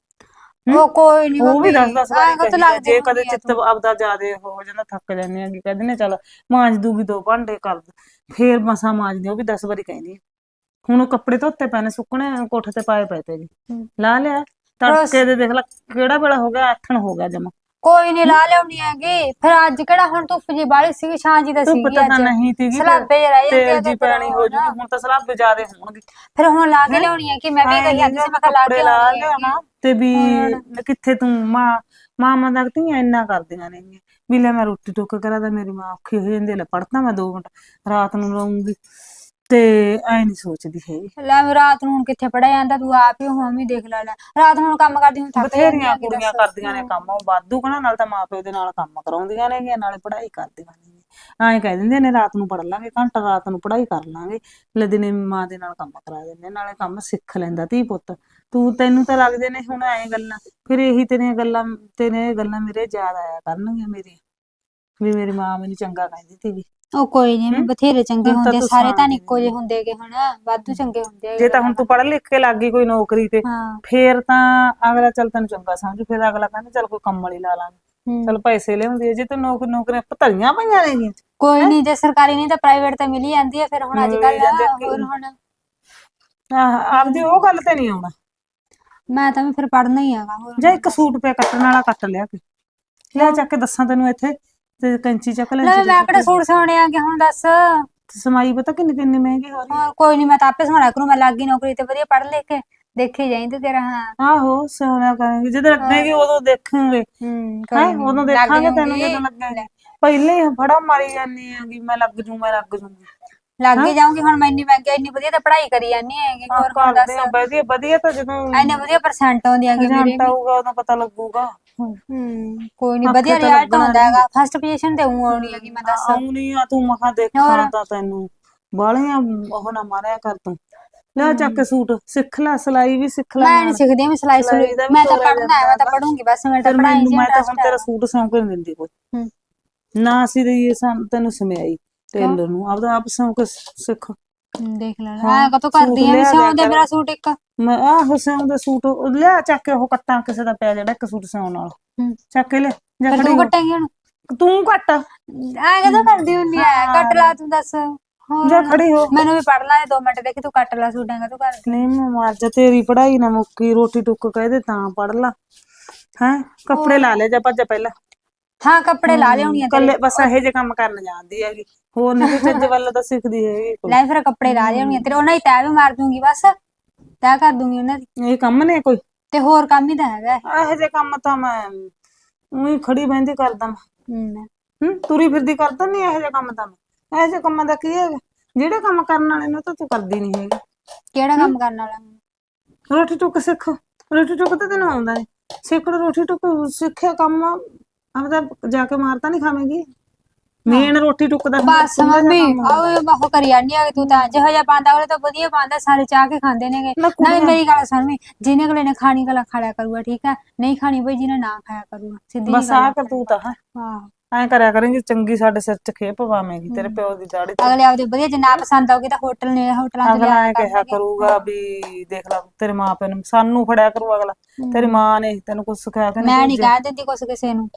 S2: ਉਹ ਕੋਈ ਨਹੀਂ
S1: ਉਹ ਵੀ ਦੱਸ ਦੱਸ ਵਾਰੀ ਕਹੀ ਜੇ ਕਦੇ ਚਿੱਤ ਆਪਦਾ ਜ਼ਿਆਦੇ ਹੋ ਜਾਂਦਾ ਥੱਕ ਜਾਂਦੇ ਆ ਕਿ ਕਹਿੰਦੇ ਨੇ ਚੱਲ ਮਾਂਜ ਦੂਗੀ ਦੋ ਭਾਂਡੇ ਕਰ। ਫੇਰ ਮਸਾਂ ਮਾਂਜਦੀ ਉਹ ਵੀ 10 ਵਾਰੀ ਕਹਿੰਦੀ। ਹੁਣ ਉਹ ਕੱਪੜੇ ਧੋਤੇ ਪਏ ਨੇ ਸੁੱਕਣੇ ਕੋਠੇ ਤੇ ਪਾਏ ਪਏ ਤੇ ਜੀ। ਲਾ ਲਿਆ ਤੜਕੇ ਦੇ ਦੇਖ ਲੈ ਕਿਹੜਾ ਵੇਲਾ ਹੋ ਗਿਆ ਆਥਣ ਹੋ ਗਿਆ ਜਮਾ
S2: ਕੋਈ ਨਹੀਂ ਲਾ ਲਿਆਉਣੀ ਹੈਗੀ। ਫਿਰ ਅੱਜ ਕਿਹੜਾ ਹੁਣ ਧੁੱਪ ਜੀ ਬਾਲੀ ਸੀਗੀ ਛਾਂ ਜੀ ਤਾਂ
S1: ਧੁੱਪ
S2: ਸੀਗੀ
S1: ਤਾਂ
S2: ਅੱਜ।
S1: ਨਹੀਂ ਤੀਗੀ
S2: ਸਲਾਬੇ ਰਹਿ ਜਾਂਦੇ
S1: ਤੇਲ ਜੀ
S2: ਤੇ
S1: ਪੈਣੀ ਹੋ ਜੂਗੀ ਹੁਣ ਤਾਂ ਸਲਾਬੇ ਜ਼ਿਆਦੇ ਹੋਣਗੇ।
S2: ਫਿਰ ਹੁਣ ਲਾ ਕੇ ਲਿਆਉਣੀ ਹੈ ਕਿ ਮੈਂ ਵੀ ਜਾਂਦੀ ਸੀ ਮੈਂ ਕਿਹਾ ਲਾ ਕੇ
S1: ਲਿਆਉਣਾ। ਤੇ ਵੀ। ਕਿੱਥੇ ਤੂੰ ਮਾਂ ਮਾਮਾ ਦਾ ਧੀਆਂ ਇੰਨਾ ਕਰਦੀਆਂ ਨੇ ਵੀ ਲੈ ਮੈਂ ਰੋਟੀ ਟੁੱਕ ਕਰਾਂ ਤਾਂ ਮੇਰੀ ਮਾਂ ਔਖੀ ਹੋ ਜਾਂਦੀ ਲੈ ਪੜਤਾ ਮੈਂ 2 ਮਿੰਟ ਰਾਤ ਨੂੰ ਰਹੂੰਗੀ ਤੇ ਐ ਨਹੀਂ ਸੋਚਦੀ ਹੈਗੀ।
S2: ਲੈ ਮੈਂ ਰਾਤ ਨੂੰ ਹੁਣ ਕਿੱਥੇ ਪੜਿਆ ਜਾਂਦਾ ਤੂੰ ਆਪ ਹੀ ਵੀ ਦੇਖ ਲੈ ਲੈ। ਰਾਤ ਨੂੰ ਹੁਣ ਕੰਮ ਕਰਦੀ ਹੁਣ ਥੱਕ ਜਾਂਦੀ
S1: ਬਥੇਰੀਆਂ
S2: ਹੈਗੀ,
S1: ਕੁੜੀਆਂ
S2: ਦੱਸ।
S1: ਕਰਦੀਆਂ ਨੇ ਕੰਮ ਉਹ ਵਾਧੂ ਕਣਾ ਨਾਲ ਤਾਂ ਮਾਪਿਓ ਦੇ ਨਾਲ ਕੰਮ ਕਰਾਉਂਦੀਆਂ ਨੇਗੀਆਂ ਨਾਲੇ ਪੜ੍ਹਾਈ ਕਰਦੀਆਂ ਨੇ ਐਂ ਕਹਿ ਦਿੰਦੇ ਨੇ ਰਾਤ ਨੂੰ ਪੜ ਲਾਂਗੇ ਘੰਟਾ ਰਾਤ ਨੂੰ ਪੜ੍ਹਾਈ ਕਰ ਲਾਂਗੇ। ਲੈ ਦਿਨੇ ਮਾਂ ਦੇ ਨਾਲ ਕੰਮ ਕਰਾ ਦਿੰਦੇ ਨਾਲੇ ਕੰਮ ਸਿੱਖ ਲੈਂਦਾ ਧੀ ਪੁੱਤ। ਤੂੰ ਤੈਨੂੰ ਤਾਂ ਲੱਗਦੇ ਨੇ ਹੁਣ ਐਂ ਗੱਲਾਂ ਫਿਰ ਇਹੀ ਤੇਰੀਆਂ ਗੱਲਾਂ ਤੇਰੀਆਂ ਗੱਲਾਂ ਮੇਰੇ ਯਾਦ ਆਇਆ ਕਰਨਗੀਆਂ ਮੇਰੀਆਂ। ਵੀ ਮੇਰੀ ਮਾਂ ਮੈਨੂੰ ਚੰਗਾ ਕਹਿੰਦੀ ਸੀਗੀ।
S2: ਉਹ ਕੋਈ ਨਹੀਂ ਮੈਂ ਬਥੇਰੇ ਚੰਗੇ
S1: ਹੁਣ ਤਾਂ
S2: ਹੁੰਦੇ
S1: ਤੂੰ
S2: ਸਾਰੇ ਤਾਂ
S1: ਸਿਆਣੀ
S2: ਨਿੱਕੋ ਜਿਹੇ ਹੁੰਦੇਗੇ ਹੁਣ ਵਾਧੂ ਚੰਗੇ ਹੁੰਦੇ ਹੈਗੇ
S1: ਜੇ ਤਾਂ ਹੁਣ ਤੂੰ ਪੜ੍ਹ ਲਿਖ ਕੇ ਲੱਗ ਗਈ ਕੋਈ ਨੌਕਰੀ ਤੇ
S2: ਹਾਂ।
S1: ਫੇਰ ਤਾਂ ਅਗਲਾ ਚੱਲ ਤੈਨੂੰ ਚੰਗਾ ਸਮਝ ਫਿਰ ਅਗਲਾ ਕਹਿੰਦਾ ਚੱਲ ਕੋਈ ਕੰਮ ਵਾਲੀ ਲਾ ਲਾਂਗੇ।
S2: ਹੂੰ।
S1: ਚਲ ਪੈਸੇ ਲਿਆਉਂਦੀ ਹੈ ਜੇ ਤੇ ਨੌਕਰੀ ਨੌਕਰੀਆਂ ਪਤਲੀਆਂ ਪਈਆਂ ਨੇ
S2: ਕੋਈ ਨਹੀਂ ਜੇ ਸਰਕਾਰੀ ਨਹੀਂ ਤਾਂ ਪ੍ਰਾਈਵੇਟ ਤਾਂ ਮਿਲ ਹੀ ਜਾਂਦੀ ਹੈ ਫਿਰ ਹੁਣ ਅੱਜ
S1: ਮਿਲ
S2: ਕੱਲ
S1: ਜਾਂਦੀ ਕਿ-
S2: ਹੋਰ ਹੁਣ।
S1: ਆਪਦੀ ਉਹ ਗੱਲ ਤੇ ਨਹੀਂ ਆਉਣਾ।
S2: ਮੈਂ ਤਾਂ ਵੀ ਫਿਰ ਪੜ੍ਹਨਾ ਹੀ ਹੈਗਾ ਹੋਰ
S1: ਜਾਂ ਇੱਕ ਸੂਟ ਪਿਆ ਕੱਟਣ ਵਾਲਾ ਕੱਟ ਲਿਆ ਕੇ। ਲੈ ਚੱਕ ਕੇ ਦੱਸਾਂ ਤੈਨੂੰ ਇੱਥੇ। ਤੇ ਕੈਂਚੀ ਚੱਕ ਲੈ
S2: ਲੈ ਮੈਂ ਕਿਹੜਾ ਸੂਟ ਸਿਉਣੇ ਆ ਕਿ ਹੁਣ ਦੱਸ?
S1: ਸਮਾਈ ਪਤਾ ਕਿੰਨੀ ਕਿੰਨੀ ਮਹਿੰਗੀ ਹੋ ਰਹੀ
S2: ਹਾਂ? ਕੋਈ ਨਹੀਂ ਮੈਂ ਤਾਂ ਆਪੇ ਸਮਾਣਾ ਕਰੂੰ ਮੈਂ ਲੱਗ ਗਈ ਨੌਕਰੀ ਤੇ ਵਧੀਆ ਪੜ੍ਹ ਲੈ ਕੇ ਦੇਖੀ ਜਾਈਂ ਤੇ ਤੇਰਾ ਹਾਂ।
S1: ਆਹੋ ਸੋਹਣਾ ਕਰਾਂਗੇ ਜਦੋਂ ਲੱਗੇਗੀ ਉਦੋਂ ਦੇਖਾਂਗੇ।
S2: ਹੂੰ ਕੋਈ
S1: ਉਦੋਂ ਦੇਖਾਂਗੇ ਤੈਨੂੰ। ਜਦੋਂ ਲੱਗੇਗੀ। ਪਹਿਲੇ ਹੀ ਫੜਾ ਮਾਰੀ ਜਾਂਦੀ ਹੈਗੀ ਮੈਂ ਲੱਗ ਜੂ ਮੈਂ ਲੱਗ ਜੂੰਗੀ।
S2: ਲੱਗ ਹੀ ਜਾਊਂਗੀ ਹੁਣ ਮੈਂ ਇੰਨੀ ਮਹਿੰਗੀ ਇੰਨੀ ਵਧੀਆ ਤਾਂ ਪੜ੍ਹਾਈ ਕਰੀ ਜਾਂਦੀ ਹੈਗੀ ਹੋਰ ਹੁਣ ਦੱਸ।
S1: ਵਧੀਆ ਵਧੀਆ ਤਾਂ ਜਦੋਂ
S2: ਇੰਨੇ ਵਧੀਆ ਪਰਸੈਂਟ ਆਉਂਦੀ ਹੈਗੀ ਮੇਰੇ
S1: ਆਊਗਾ ਉਦੋਂ ਪਤਾ ਲੱਗੂਗਾ।
S2: ਹੂੰ। ਕੋਈ ਨਹੀਂ
S1: ਅੱਖੇ
S2: ਵਧੀਆ
S1: ਤਾਂ
S2: ਰਿਜ਼ਲਟ
S1: ਲੱਗਣਾ
S2: ਆਉਂਦਾ ਹੈਗਾ। ਫਸਟ ਪੋਜੀਸ਼ਨ ਤੇ ਉਹ ਆਉਣੀ ਹੈਗੀ ਮੈਂ ਦੱਸ।
S1: ਆਉਣੀ ਆ ਤੂੰ ਮਖਾ ਦੇਖਾਂ ਤਾਂ ਤੈਨੂੰ। ਬਾਲੀਆਂ ਉਹ ਨਾ ਮਾਰਿਆ ਕਰ ਤੂੰ। ਲੈ ਚੱਕ ਕੇ ਸੂਟ ਸਿੱਖ ਲੈ ਸਿਲਾਈ ਵੀ ਸਿੱਖ ਲੈ
S2: ਮੈਂ ਨਹੀਂ ਸਿੱਖਦੀ ਮੈਂ ਸਿਲਾਈ
S1: ਸਿਲਾਈ
S2: ਸੁਲਾਈ।
S1: ਦਾ ਵੀ
S2: ਮੈਂ ਤਾਂ ਪੜ੍ਹਨਾ ਹੈ ਮੈਂ ਤਾਂ ਪੜੂੰਗੀ ਬਸ ਮੈਂ ਤਾਂ
S1: ਫਿਰ
S2: ਪੜ੍ਹਾਈ
S1: ਮੈਨੂੰ ਮੈਂ ਤਾਂ ਹੁਣ ਤੇਰਾ ਸੂਟ ਸਿਉਂ ਕੇ ਨਹੀਂ ਦਿੰਦੀ ਕੋਈ।
S2: ਹੂੰ।
S1: ਨਾ ਅਸੀਂ ਦਈਏ ਸਾਨੂੰ ਤੈਨੂੰ ਸਮਿਆਈ ਟੇਲਰ ਨੂੰ। ਆਪਦਾ ਆਪ ਸਿਉਂ ਕੇ ਸਿੱਖ।
S2: ਹੂੰ, ਦੇਖ ਲੈ
S1: ਹਾਂ,
S2: ਹਾਂ ਕਦੋਂ ਕਰਦੀ
S1: ਸੂਟ
S2: ਆ
S1: ਲਿਆ
S2: ਸਿਉਂ ਦੇ
S1: ਦਿਆ
S2: ਮੇਰਾ ਸੂਟ ਇੱਕ।
S1: ਮੈਂ ਆਹੋ ਸਿਉਂ ਦੇ ਸੂਟ ਉਹ ਲਿਆ ਚੱਕ ਕੇ ਉਹ ਕੱਟਾਂ ਕਿਸੇ ਦਾ ਪਿਆ ਜਿਹੜਾ ਇੱਕ ਸੂਟ ਸਿਉਣ ਨਾਲ
S2: ਹੂੰ।
S1: ਚੱਕ ਕੇ ਲੈ ਜਾ
S2: ਫਿਰ
S1: ਖੜੀ
S2: ਤੂੰ
S1: ਹੋ।
S2: ਕੱਟੇਂਗੀ ਹੁਣ?
S1: ਤੂੰ ਕੱਟ।
S2: ਕਦੋਂ ਕਰਦੀ ਕੱਟ ਲਾ ਤੂੰ ਦੱਸ। ਹੋਰ
S1: ਜਾ ਖੜੀ ਹੋ।
S2: ਮੈਨੂੰ ਵੀ ਪੜ ਲਾ 2 ਮਿੰਟ ਦੇਖੀ ਤੂੰ ਕੱਟ ਲਾ ਸੂਟਾਂ ਕਦੋਂ ਕਰਦੀ
S1: ਨਹੀਂ ਮੈਂ ਮਰ ਜਾ ਤੇਰੀ ਪੜ੍ਹਾਈ ਨਾ ਮੁੱਕੀ ਰੋਟੀ ਟੁੱਕ ਕਹਦੇ ਤਾਂ ਪੜ ਲਾ। ਹੈ ਕੱਪੜੇ ਲਾ ਲੈ ਜਾ ਭੱਜ ਪਹਿਲਾਂ।
S2: ਹਾਂ ਕੱਪੜੇ ਲਾ ਲਿਆਉਣੀ ਆ
S1: ਕੱਲੇ ਬਸ ਇਹੋ ਜਿਹੇ ਕੰਮ ਕਰਨ ਜਾਂਦੀ ਹੈਗੀ। ਹੋਰ ਨਹੀਂ ਕੋਈ ਚੱਜ ਵੱਲ ਤਾਂ ਸਿੱਖਦੀ ਹੈਗੀ ਕੋਈ।
S2: ਲੈ ਫਿਰ ਕੱਪੜੇ ਲਾ ਲਿਆਉਣੀ ਆ ਤੇਰੇ ਉਹਨਾਂ ਦੀ ਤੈਅ ਵੀ ਮਾਰ ਦੂੰਗੀ ਬਸ। ਤੈਅ ਕਰ ਦੂੰਗੀ ਉਹਨਾਂ ਦੀ।
S1: ਇਹ ਕੰਮ ਨੇ ਕੋਈ?
S2: ਤੇ ਹੋਰ ਕੰਮ ਹੀ ਤਾਂ ਹੈਗਾ।
S1: ਇਹੋ ਜਿਹੇ ਕੰਮ ਤਾਂ ਮੈਂ ਉਹੀ ਖੜੀ ਬਹਿੰਦੀ ਕਰਦਾ ਮੈਂ।
S2: ਹੂੰ।
S1: ਹੂੰ ਤੁਰੀ ਫਿਰਦੀ ਕਰਦਾ ਨਹੀਂ ਇਹੋ ਜਿਹੇ ਕੰਮ ਤਾਂ ਮੈਂ। ਇਹੋ ਜਿਹੇ ਕੰਮਾਂ ਦਾ ਕੀ ਹੈਗਾ? ਜਿਹੜੇ ਕੰਮ ਕਰਨ ਵਾਲੇ ਨੇ ਤਾਂ ਤੂੰ ਕਰਦੀ ਨਹੀਂ ਹੈਗੀ।
S2: ਕਿਹੜਾ ਕੰਮ ਕਰਨ ਵਾਲਾ?
S1: ਰੋਟੀ ਟੁੱਕ ਸਿੱਖ। ਰੋਟੀ ਟੁੱਕ ਤਾਂ ਤੈਨੂੰ ਆਉਂਦਾ ਨਹੀਂ ਸਿੱਖ ਰੋਟੀ ਟੁੱਕ ਸਿੱਖਿਆ ਕੰਮ ਆਪਦਾ ਜਾ ਕੇ ਮਾਰਤਾ ਨਹੀਂ ਖਾਵੇਂਗੀ। ਮੇਨ ਰੋਟੀ ਟੁੱਕ ਦਾ ਹੁੰਦਾ,
S2: ਬਸ ਮੰਮੀ। ਉਹ ਬਾਹੋ ਕਰੀ ਜਾਂਦੀ ਆ ਤੂੰ ਤਾਂ ਜਿਹੋ ਜਿਹਾ ਪਾਉਂਦਾ ਉਹਲੇ ਤਾਂ ਵਧੀਆ ਪਾਉਂਦਾ ਸਾਰੇ ਚਾਹ ਕੇ ਖਾਂਦੇ ਨੇਗੇ।
S1: ਨਾ
S2: ਨਹੀਂ ਮੇਰੀ ਗੱਲ ਸੁਣ ਜਿਹਨੇ ਅਗਲੇ ਨੇ ਖਾਣੀ ਗਲਾ ਖਾਲਿਆ ਕਰੂਗਾ ਠੀਕ ਹੈ ਨਹੀਂ ਖਾਣੀ ਬਈ ਜਿਹਨੇ ਨਾ ਖਾਇਆ ਕਰੂਗਾ ਸਿੱਧੀ
S1: ਬਸ ਆ। ਕਰ ਤੂੰ ਤਾਂ ਹੈ
S2: ਹਾਂ।
S1: ਐਂ ਕਰਿਆ ਕਰਾਂਗੀ ਚੰਗੀ ਸਾਡੇ ਸਿਰ 'ਚ ਖੇਪ ਪਾਵੇਂਗੀ ਤੇਰੇ ਪਿਓ ਦੀ ਦਾੜੀ ਤੇ।
S2: ਅਗਲੇ ਆਪਦੇ ਵਧੀਆ ਜੇ ਨਾ ਪਸੰਦ ਆਉਗੀ ਤਾਂ ਹੋਟਲ ਨੇ ਹੋਟਲਾਂ ਚ
S1: ਅਗਲਾ
S2: ਲਿਆ
S1: ਐਂ ਕਿਹਾ ਕਰੂਗਾ ਵੀ ਦੇਖ ਲੈ ਤੇਰੇ ਮਾਂ ਪਿਓ ਨੂੰ ਸਾਨੂੰ ਫੜਿਆ ਕਰੂ ਅਗਲਾ। ਤੇਰੀ ਮਾਂ ਨੇ ਤੈਨੂੰ ਕੁਝ ਸਿਖਾਇਆ ਕਿ
S2: ਮੈਂ
S1: ਨਹੀਂ
S2: ਨਹੀਂ ਕਹਿ ਦਿੰਦੀ ਕੁਛ ਕਿਸੇ ਨੂੰ।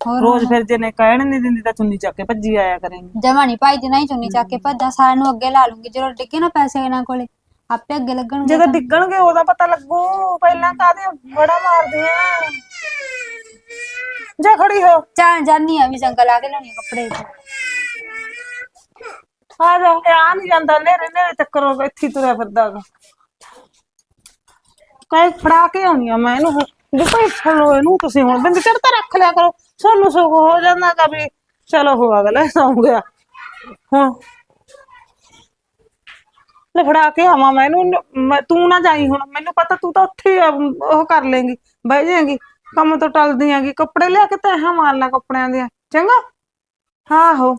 S2: ਹੋਰ
S1: ਰੋਜ਼ ਫਿਰ ਜੇ ਨੇ ਕਹਿਣ ਨਹੀਂ ਦਿੰਦੀ ਤਾਂ ਚੁੰਨੀ ਚੱਕ ਕੇ ਭੱਜੀ ਆਇਆ ਕਰੇਂਗੀ।
S2: ਜਮਾ ਨਹੀਂ ਭਾਈ ਜਿਨਾ ਹੀ ਚੁੰਨੀ ਚੱਕ ਕੇ ਭੱਜਾਂ ਸਾਰਿਆਂ ਨੂੰ ਅੱਗੇ ਲਾ ਲੂੰਗੀ। ਜਦੋਂ ਡਿੱਗੇ ਨਾ ਪੈਸੇ ਇਹਨਾਂ ਕੋਲੇ ਆਪੇ ਅੱਗੇ ਲੱਗਣਗੇ
S1: ਜਦੋਂ ਡਿੱਗਣਗੇ ਉਹਦਾ ਪਤਾ ਲੱਗੂ ਪਹਿਲਾਂ ਕਾਹਦੇ ਬੜਾ ਮਾਰਦੀਆਂ ਜਾ ਖੜੀ ਹੋ।
S2: ਚਾਹ ਜਾਨੀ ਆ ਵੀ ਜੰਗਲ ਆ ਕੇ ਲੈਣੀ ਕੱਪੜੇ।
S1: ਆ ਜਾ। ਆ ਨਹੀਂ ਜਾਂਦਾ ਨੇਰੇ ਨੇਰੇ ਚੱਕਰ ਹੋ ਇੱਥੇ ਹੀ ਤੁਰਿਆ ਫਿਰਦਾ ਗਾ ਕਾਇ ਫੜਾ ਕੇ ਆਉਣੀ ਆ ਮੈਂ ਇਹਨੂੰ। ਭਾਈ ਫੜੋ ਇਹਨੂੰ ਤੁਸੀਂ ਹੁਣ ਬਿੰਦ ਚੜ ਤਾਂ ਰੱਖ ਲਿਆ ਕਰੋ। ਸਾਨੂੰ ਸੁਖ ਹੋ ਜਾਂਦਾ ਗਾ ਵੀ ਚਲੋ ਹੋ ਅਗਲਾ ਸੌਂ ਗਿਆ। ਹੁਣ ਲੈ ਫੜਾ ਕੇ ਆਵਾਂ ਮੈਂ ਇਹਨੂੰ। ਮੈਂ- ਤੂੰ ਨਾ ਜਾਈ ਹੁਣ ਮੈਨੂੰ ਪਤਾ ਤੂੰ ਤਾਂ ਉੱਥੇ ਹੀ, ਅਮ, ਉਹ ਕਰ ਲੇਂਗੀ ਬਹਿ ਜਾਏਗੀ। ਕੰਮ ਤੋਂ ਟਲਦੀ ਆਂਗੀ ਕੱਪੜੇ ਲਿਆ ਕੇ ਤੈਹਾਂ ਮਾਰ ਲੈ ਕੱਪੜਿਆਂ ਦੀਆਂ, ਚੰਗਾ? ਆਹੋ।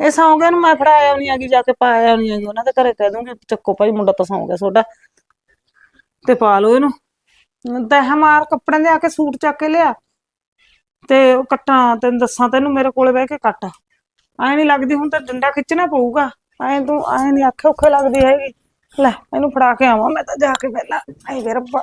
S1: ਇਹ ਸੌਂ ਗਏ ਨੂੰ, ਮੈਂ ਫੜਾਇਆ ਨਹੀਂ ਆਗੀ ਜਾ ਕੇ ਪਾਇਆ ਨਹੀਂ ਆਗੀ ਉਹਨਾਂ ਦੇ ਘਰੇ ਕਹਿ ਦੂੰਗੀ, ਚੱਕੋ ਭਾਈ, ਮੁੰਡਾ ਤਾਂ ਸੌਂ ਗਿਆ ਤੁਹਾਡਾ ਤੇ ਪਾ ਲਓ ਇਹਨੂੰ। ਤੈਹਾਂ ਮਾਰ, ਕੱਪੜਿਆਂ ਦੇ ਆ ਕੇ ਸੂਟ ਚੱਕ ਕੇ ਲਿਆ। ਤੇ ਉਹ ਕੱਟਾਂ, ਤੈਨੂੰ ਦੱਸਾਂ, ਤੈਨੂੰ ਮੇਰੇ ਕੋਲੇ ਬਹਿ ਕੇ ਕੱਟ। ਐ ਨਹੀਂ ਲੱਗਦੀ ਹੁਣ ਤਾਂ ਡੰਡਾ ਖਿੱਚਣਾ ਪਊਗਾ। ਐ ਤੂੰ, ਐ ਨਹੀਂ ਅੱਖੇ ਔਖੇ ਲੱਗਦੀ ਹੈਗੀ। ਲੈ, ਇਹਨੂੰ ਫੜਾ ਕੇ ਆਵਾਂ, ਮੈਂ ਤਾਂ ਜਾ ਕੇ ਪਹਿਲਾਂ ਆਏ ਵੇ ਰੱਬਾ।